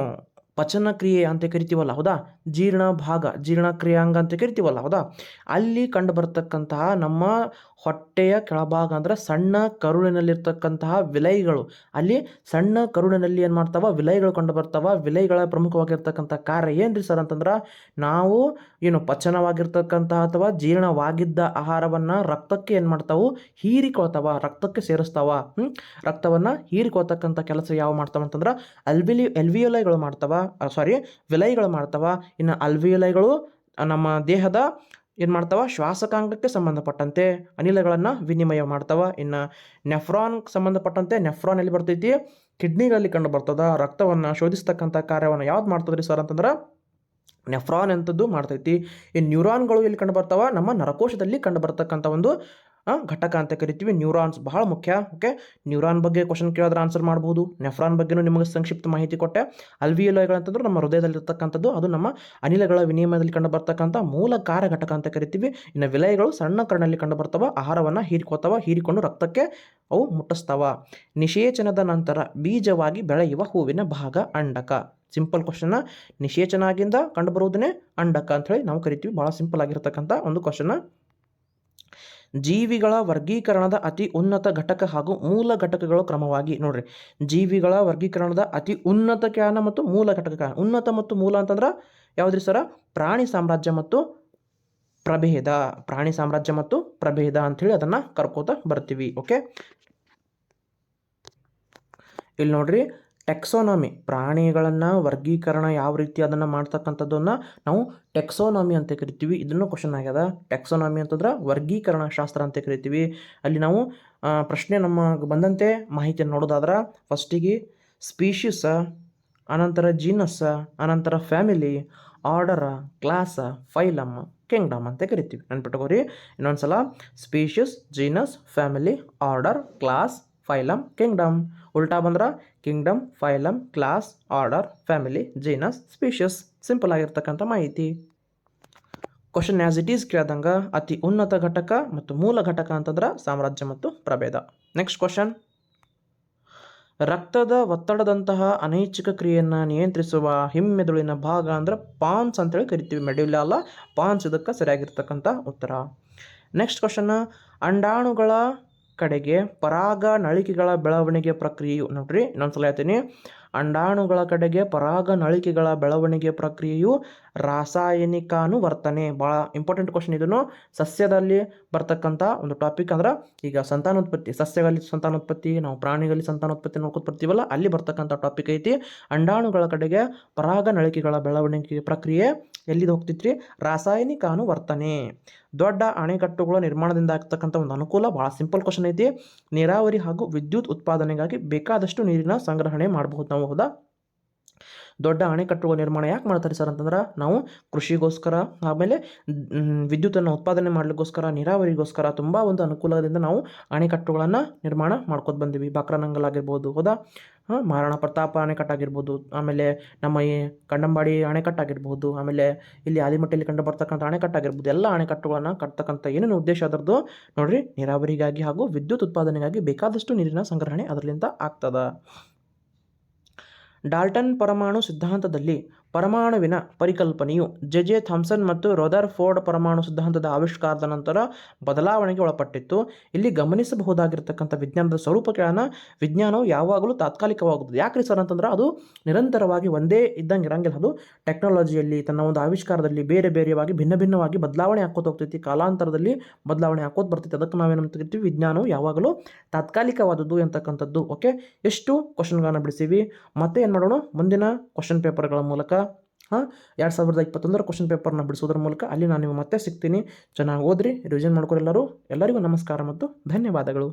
ಪಚನ ಕ್ರಿಯೆ ಅಂತ ಕರಿತೀವಲ್ಲ, ಹೌದಾ? ಜೀರ್ಣ ಭಾಗ ಜೀರ್ಣ ಕ್ರಿಯಾಂಗ ಅಂತ ಕರಿತೀವಲ್ಲ, ಹೌದಾ? ಅಲ್ಲಿ ಕಂಡು ಬರ್ತಕ್ಕಂತಹ ನಮ್ಮ ಹೊಟ್ಟೆಯ ಕೆಳಭಾಗ ಅಂದರೆ ಸಣ್ಣ ಕರುಳಿನಲ್ಲಿರ್ತಕ್ಕಂತಹ ವಿಲೈಗಳು. ಅಲ್ಲಿ ಸಣ್ಣ ಕರುಳಿನಲ್ಲಿ ಏನು ಮಾಡ್ತಾವ? ವಿಲೈಗಳು ಕಂಡು ಬರ್ತಾವ. ವಿಲೈಗಳ ಪ್ರಮುಖವಾಗಿರ್ತಕ್ಕಂಥ ಕಾರ್ಯ ಏನ್ರಿ ಸರ್ ಅಂತಂದ್ರೆ ನಾವು ಏನು ಪಚನವಾಗಿರ್ತಕ್ಕಂತಹ ಅಥವಾ ಜೀರ್ಣವಾಗಿದ್ದ ಆಹಾರವನ್ನು ರಕ್ತಕ್ಕೆ ಏನು ಮಾಡ್ತಾವು? ಹೀರಿಕೊಳ್ತಾವ. ರಕ್ತಕ್ಕೆ ಸೇರಿಸ್ತಾವ? ರಕ್ತವನ್ನು ಹೀರಿಕೊಳ್ತಕ್ಕಂಥ ಕೆಲಸ ಯಾವ ಮಾಡ್ತಾವ ಅಂತಂದ್ರೆ ಅಲ್ವಿಲಿ ಎಲ್ವಿಯೊಲೈಗಳು ಮಾಡ್ತಾವ. ಸಾರಿ ವಿಲೈಗಳು ಮಾಡ್ತಾವ. ಇನ್ನು ಅಲ್ವಿಯೊಲೈಗಳು ನಮ್ಮ ದೇಹದ ಏನು ಮಾಡ್ತಾವ? ಶ್ವಾಸಕಾಂಗಕ್ಕೆ ಸಂಬಂಧಪಟ್ಟಂತೆ ಅನಿಲಗಳನ್ನು ವಿನಿಮಯ ಮಾಡ್ತಾವ. ಇನ್ನು ನೆಫ್ರಾನ್ ಸಂಬಂಧಪಟ್ಟಂತೆ ನೆಫ್ರಾನ್ ಎಲ್ಲಿ ಬರ್ತೈತಿ? ಕಿಡ್ನಿಗಳಲ್ಲಿ ಕಂಡು ಬರ್ತದ. ರಕ್ತವನ್ನು ಶೋಧಿಸ್ತಕ್ಕಂಥ ಕಾರ್ಯವನ್ನು ಯಾವ್ದು ಮಾಡ್ತದ್ರಿ ಸರ್ ಅಂತಂದ್ರೆ ನೆಫ್ರಾನ್ ಅಂತದ್ದು ಮಾಡ್ತೈತಿ. ಈ ನ್ಯೂರಾನ್ಗಳು ಎಲ್ಲಿ ಕಂಡು ಬರ್ತಾವ? ನಮ್ಮ ನರಕೋಶದಲ್ಲಿ ಕಂಡು ಬರ್ತಕ್ಕಂಥ ಒಂದು ಘಟಕ ಅಂತ ಕರಿತೀವಿ ನ್ಯೂರಾನ್ಸ್ ಬಹಳ ಮುಖ್ಯ ಓಕೆ ನ್ಯೂರಾನ್ ಬಗ್ಗೆ ಕ್ವಶನ್ ಕೇಳಿದ್ರೆ ಆನ್ಸರ್ ಮಾಡ್ಬೋದು. ನೆಫ್ರಾನ್ ಬಗ್ಗೆನೂ ನಿಮಗೆ ಸಂಕ್ಷಿಪ್ತ ಮಾಹಿತಿ ಕೊಟ್ಟೆ. ಅಲ್ವಿಯಲಯಗಳಂತಂದ್ರೆ ನಮ್ಮ ಹೃದಯದಲ್ಲಿರ್ತಕ್ಕಂಥದ್ದು, ಅದು ನಮ್ಮ ಅನಿಲಗಳ ವಿನಿಮಯದಲ್ಲಿ ಕಂಡು ಬರ್ತಕ್ಕಂಥ ಮೂಲ ಕಾರ್ಯ ಘಟಕ ಅಂತ ಕರಿತೀವಿ. ಇನ್ನು ವಿಲಯಗಳು ಸಣ್ಣ ಕರ್ಣಲ್ಲಿ ಕಂಡು ಬರ್ತವ, ಆಹಾರವನ್ನು ಹೀರಿಕೋತವ, ಹೀರಿಕೊಂಡು ರಕ್ತಕ್ಕೆ ಅವು ಮುಟ್ಟಿಸ್ತವ. ನಿಷೇಚನದ ನಂತರ ಬೀಜವಾಗಿ ಬೆಳೆಯುವ ಹೂವಿನ ಭಾಗ ಅಂಡಕ. ಸಿಂಪಲ್ ಕ್ವಶನ್ನ ಆಗಿಂದ ಕಂಡುಬರುವುದನ್ನೇ ಅಂಡಕ ಅಂತ ಹೇಳಿ ನಾವು ಕರಿತೀವಿ. ಭಾಳ ಸಿಂಪಲ್ ಆಗಿರತಕ್ಕಂಥ ಒಂದು ಕ್ವಶನ್ನ ಜೀವಿಗಳ ವರ್ಗೀಕರಣದ ಅತಿ ಉನ್ನತ ಘಟಕ ಹಾಗೂ ಮೂಲ ಘಟಕಗಳು ಕ್ರಮವಾಗಿ ನೋಡ್ರಿ. ಜೀವಿಗಳ ವರ್ಗೀಕರಣದ ಅತಿ ಉನ್ನತ ಕ್ಯಾನ ಮತ್ತು ಮೂಲ ಘಟಕ ಕ್ಯಾನ. ಉನ್ನತ ಮತ್ತು ಮೂಲ ಅಂತಂದ್ರೆ ಯಾವುದ್ರಿ ಸರ? ಪ್ರಾಣಿ ಸಾಮ್ರಾಜ್ಯ ಮತ್ತು ಪ್ರಭೇದ. ಪ್ರಾಣಿ ಸಾಮ್ರಾಜ್ಯ ಮತ್ತು ಪ್ರಭೇದ ಅಂಥೇಳಿ ಅದನ್ನು ಕರ್ಕೋತ ಬರ್ತೀವಿ ಓಕೆ ಇಲ್ಲಿ ನೋಡ್ರಿ ಟೆಕ್ಸೋನಮಿ ಪ್ರಾಣಿಗಳನ್ನು ವರ್ಗೀಕರಣ ಯಾವ ರೀತಿ ಅದನ್ನು ಮಾಡ್ತಕ್ಕಂಥದ್ದನ್ನು ನಾವು ಟೆಕ್ಸೋನಮಿ ಅಂತ ಕರಿತೀವಿ. ಇದನ್ನು ಕ್ವಶನ್ ಆಗ್ಯದ. ಟೆಕ್ಸೋನಮಿ ಅಂತಂದ್ರೆ ವರ್ಗೀಕರಣ ಶಾಸ್ತ್ರ ಅಂತ ಕರಿತೀವಿ. ಅಲ್ಲಿ ನಾವು ಪ್ರಶ್ನೆ ನಮ್ಮ ಬಂದಂತೆ ಮಾಹಿತಿಯನ್ನು ನೋಡೋದಾದ್ರೆ ಫಸ್ಟಿಗೆ ಸ್ಪೀಷಿಸ ಅನಂತರ ಜೀನಸ್ ಅನಂತರ family order class phylum kingdom ಅಂತ ಕರಿತೀವಿ. ನೆನ್ಪಿಟ್ಕೋರಿ. ಇನ್ನೊಂದ್ಸಲ species genus family order class phylum kingdom ಉಲ್ಟಾ ಬಂದ್ರೆ kingdom phylum class order family genus species simple ಆಗಿರ್ತಕ್ಕಂಥ ಮಾಹಿತಿ. ಕ್ವಶನ್ ಆ್ಯಸ್ ಇಟ್ ಈಸ್ ಕೇಳ್ದಂಗೆ ಅತಿ ಉನ್ನತ ಘಟಕ ಮತ್ತು ಮೂಲ ಘಟಕ ಅಂತಂದ್ರೆ ಸಾಮ್ರಾಜ್ಯ ಮತ್ತು ಪ್ರಭೇದ. ನೆಕ್ಸ್ಟ್ ಕ್ವಶನ್ ರಕ್ತದ ಒತ್ತಡದಂತಹ ಅನೈಚ್ಛಿಕ ಕ್ರಿಯೆಯನ್ನು ನಿಯಂತ್ರಿಸುವ ಹಿಮ್ಮೆದುಳಿನ ಭಾಗ ಅಂದ್ರೆ ಪಾನ್ಸ್ ಅಂತೇಳಿ ಕರಿತೀವಿ. ಮೆಡ್ಯುಲ ಅಲ್ಲ, ಪಾನ್ಸ್ ಇದಕ್ಕೆ ಸರಿಯಾಗಿರ್ತಕ್ಕಂಥ ಉತ್ತರ. ನೆಕ್ಸ್ಟ್ ಕ್ವಶನ್ ಅಂಡಾಣುಗಳ ಕಡೆಗೆ ಪರಾಗ ನಳಿಕೆಗಳ ಬೆಳವಣಿಗೆ ಪ್ರಕ್ರಿಯೆಯು ನೋಡ್ರಿ ಇನ್ನೊಂದ್ಸಲ ಹೇಳ್ತೀನಿ. ಅಂಡಾಣುಗಳ ಕಡೆಗೆ ಪರಾಗ ನಳಿಕೆಗಳ ಬೆಳವಣಿಗೆ ಪ್ರಕ್ರಿಯೆಯು ರಾಸಾಯನಿಕಾನುವರ್ತನೆ ಭಾಳ ಇಂಪಾರ್ಟೆಂಟ್ ಕ್ವಶನ್ ಇದನ್ನು ಸಸ್ಯದಲ್ಲಿ ಬರ್ತಕ್ಕಂಥ ಒಂದು ಟಾಪಿಕ್ ಅಂದ್ರೆ ಈಗ ಸಂತಾನೋತ್ಪತ್ತಿ. ಸಸ್ಯಗಳಲ್ಲಿ ಸಂತಾನೋತ್ಪತ್ತಿ, ನಾವು ಪ್ರಾಣಿಗಳಲ್ಲಿ ಸಂತಾನೋತ್ಪತ್ತಿ ನೋಡ್ಕೊತ ಬರ್ತೀವಲ್ಲ, ಅಲ್ಲಿ ಬರ್ತಕ್ಕಂಥ ಟಾಪಿಕ್ ಐತಿ. ಅಂಡಾಣುಗಳ ಕಡೆಗೆ ಪರಾಗ ನಳಿಕೆಗಳ ಬೆಳವಣಿಗೆ ಪ್ರಕ್ರಿಯೆ ಎಲ್ಲಿದು ಹೋಗ್ತಿತ್ರಿ? ರಾಸಾಯನಿಕಾನುವರ್ತನೆ ದೊಡ್ಡ ಅಣೆಕಟ್ಟುಗಳ ನಿರ್ಮಾಣದಿಂದ ಆಗ್ತಕ್ಕಂಥ ಒಂದು ಅನುಕೂಲ ಭಾಳ ಸಿಂಪಲ್ ಕ್ವಶನ್ ಐತಿ. ನೀರಾವರಿ ಹಾಗೂ ವಿದ್ಯುತ್ ಉತ್ಪಾದನೆಗಾಗಿ ಬೇಕಾದಷ್ಟು ನೀರಿನ ಸಂಗ್ರಹಣೆ ಮಾಡಬಹುದು ನಾವು. ಹೌದಾ? ದೊಡ್ಡ ಅಣೆಕಟ್ಟುಗಳ ನಿರ್ಮಾಣ ಯಾಕೆ ಮಾಡ್ತಾರೆ ಸರ್ ಅಂತಂದ್ರೆ, ನಾವು ಕೃಷಿಗೋಸ್ಕರ ಆಮೇಲೆ ವಿದ್ಯುತ್ತನ್ನು ಉತ್ಪಾದನೆ ಮಾಡಲಿಕ್ಕೋಸ್ಕರ, ನೀರಾವರಿಗೋಸ್ಕರ ತುಂಬ ಒಂದು ಅನುಕೂಲದಿಂದ ನಾವು ಅಣೆಕಟ್ಟುಗಳನ್ನು ನಿರ್ಮಾಣ ಮಾಡ್ಕೊತ ಬಂದೀವಿ. ಬಕ್ರನಂಗಲ್ ಆಗಿರ್ಬೋದು, ಹೌದಾ? ಮಹಾರಾಣಾ ಪ್ರತಾಪ ಅಣೆಕಟ್ಟಾಗಿರ್ಬೋದು ಆಮೇಲೆ ನಮ್ಮ ಈ ಕಂಡಂಬಾಡಿ ಅಣೆಕಟ್ಟಾಗಿರ್ಬೋದು ಆಮೇಲೆ ಇಲ್ಲಿ ಆದಿಮಟ್ಟಿಯಲ್ಲಿ ಕಂಡು ಬರ್ತಕ್ಕಂಥ ಅಣೆಕಟ್ಟಾಗಿರ್ಬೋದು ಎಲ್ಲ ಅಣೆಕಟ್ಟುಗಳನ್ನು ಕಟ್ತಕ್ಕಂಥ ಏನೇನು ಉದ್ದೇಶ ಅದರದ್ದು ನೋಡ್ರಿ, ನೀರಾವರಿಗಾಗಿ ಹಾಗೂ ವಿದ್ಯುತ್ ಉತ್ಪಾದನೆಗಾಗಿ ಬೇಕಾದಷ್ಟು ನೀರಿನ ಸಂಗ್ರಹಣೆ ಅದರಿಂದ ಆಗ್ತದ. ಡಾಲ್ಟನ್ ಪರಮಾಣು ಸಿದ್ಧಾಂತದಲ್ಲಿ ಪರಮಾಣುವಿನ ಪರಿಕಲ್ಪನೆಯು ಜೆ ಜೆ ಥಾಮ್ಸನ್ ಮತ್ತು ರೊದರ್ ಫೋರ್ಡ್ ಪರಮಾಣು ಸಿದ್ಧಾಂತದ ಆವಿಷ್ಕಾರದ ನಂತರ ಬದಲಾವಣೆಗೆ ಒಳಪಟ್ಟಿತ್ತು. ಇಲ್ಲಿ ಗಮನಿಸಬಹುದಾಗಿರ್ತಕ್ಕಂಥ ವಿಜ್ಞಾನದ ಸ್ವರೂಪಗಳನ್ನು ವಿಜ್ಞಾನವು ಯಾವಾಗಲೂ ತಾತ್ಕಾಲಿಕವಾಗುತ್ತದೆ. ಯಾಕ್ರಿ ಸರ್ ಅಂತಂದ್ರೆ ಅದು ನಿರಂತರವಾಗಿ ಒಂದೇ ಇದ್ದಂಗೆ ಇರಂಗಿಲ್ಲ. ಅದು ಟೆಕ್ನಾಲಜಿಯಲ್ಲಿ ತನ್ನ ಒಂದು ಆವಿಷ್ಕಾರದಲ್ಲಿ ಬೇರೆ ಬೇರೆಯಾಗಿ ಭಿನ್ನ ಭಿನ್ನವಾಗಿ ಬದಲಾವಣೆ ಹಾಕೋತ ಹೋಗ್ತೈತಿ. ಕಾಲಾಂತರದಲ್ಲಿ ಬದಲಾವಣೆ ಹಾಕೋದು ಬರ್ತೈತಿ ಅದಕ್ಕೆ ನಾವೇನಂತ ಕರಿತೀವಿ ವಿಜ್ಞಾನವು ಯಾವಾಗಲೂ ತಾತ್ಕಾಲಿಕವಾದದ್ದು ಅಂತಕ್ಕಂಥದ್ದು. ಓಕೆ ಎಷ್ಟು ಕ್ವಶನ್ಗಳನ್ನು ಬಿಡಿಸಿವಿ? ಮತ್ತೆ ಏನು ಮಾಡೋಣ? ಮುಂದಿನ ಕ್ವಶನ್ ಪೇಪರ್ಗಳ ಮೂಲಕ ಹಾಂ, ಎರಡು ಸಾವಿರದ ಇಪ್ಪತ್ತೊಂದರ ಕ್ವಶನ್ ಪೇಪರ್ನ ಬಿಡಿಸೋದ್ರ ಮೂಲಕ ಅಲ್ಲಿ ನಾನು ನಿಮಗೆ ಮತ್ತೆ ಸಿಗ್ತೀನಿ. ಚೆನ್ನಾಗಿ ಓದ್ರಿ ರಿವಿಷನ್ ಮಾಡ್ಕೊರೆಲ್ಲರೂ ಎಲ್ಲರಿಗೂ ನಮಸ್ಕಾರ ಮತ್ತು ಧನ್ಯವಾದಗಳು.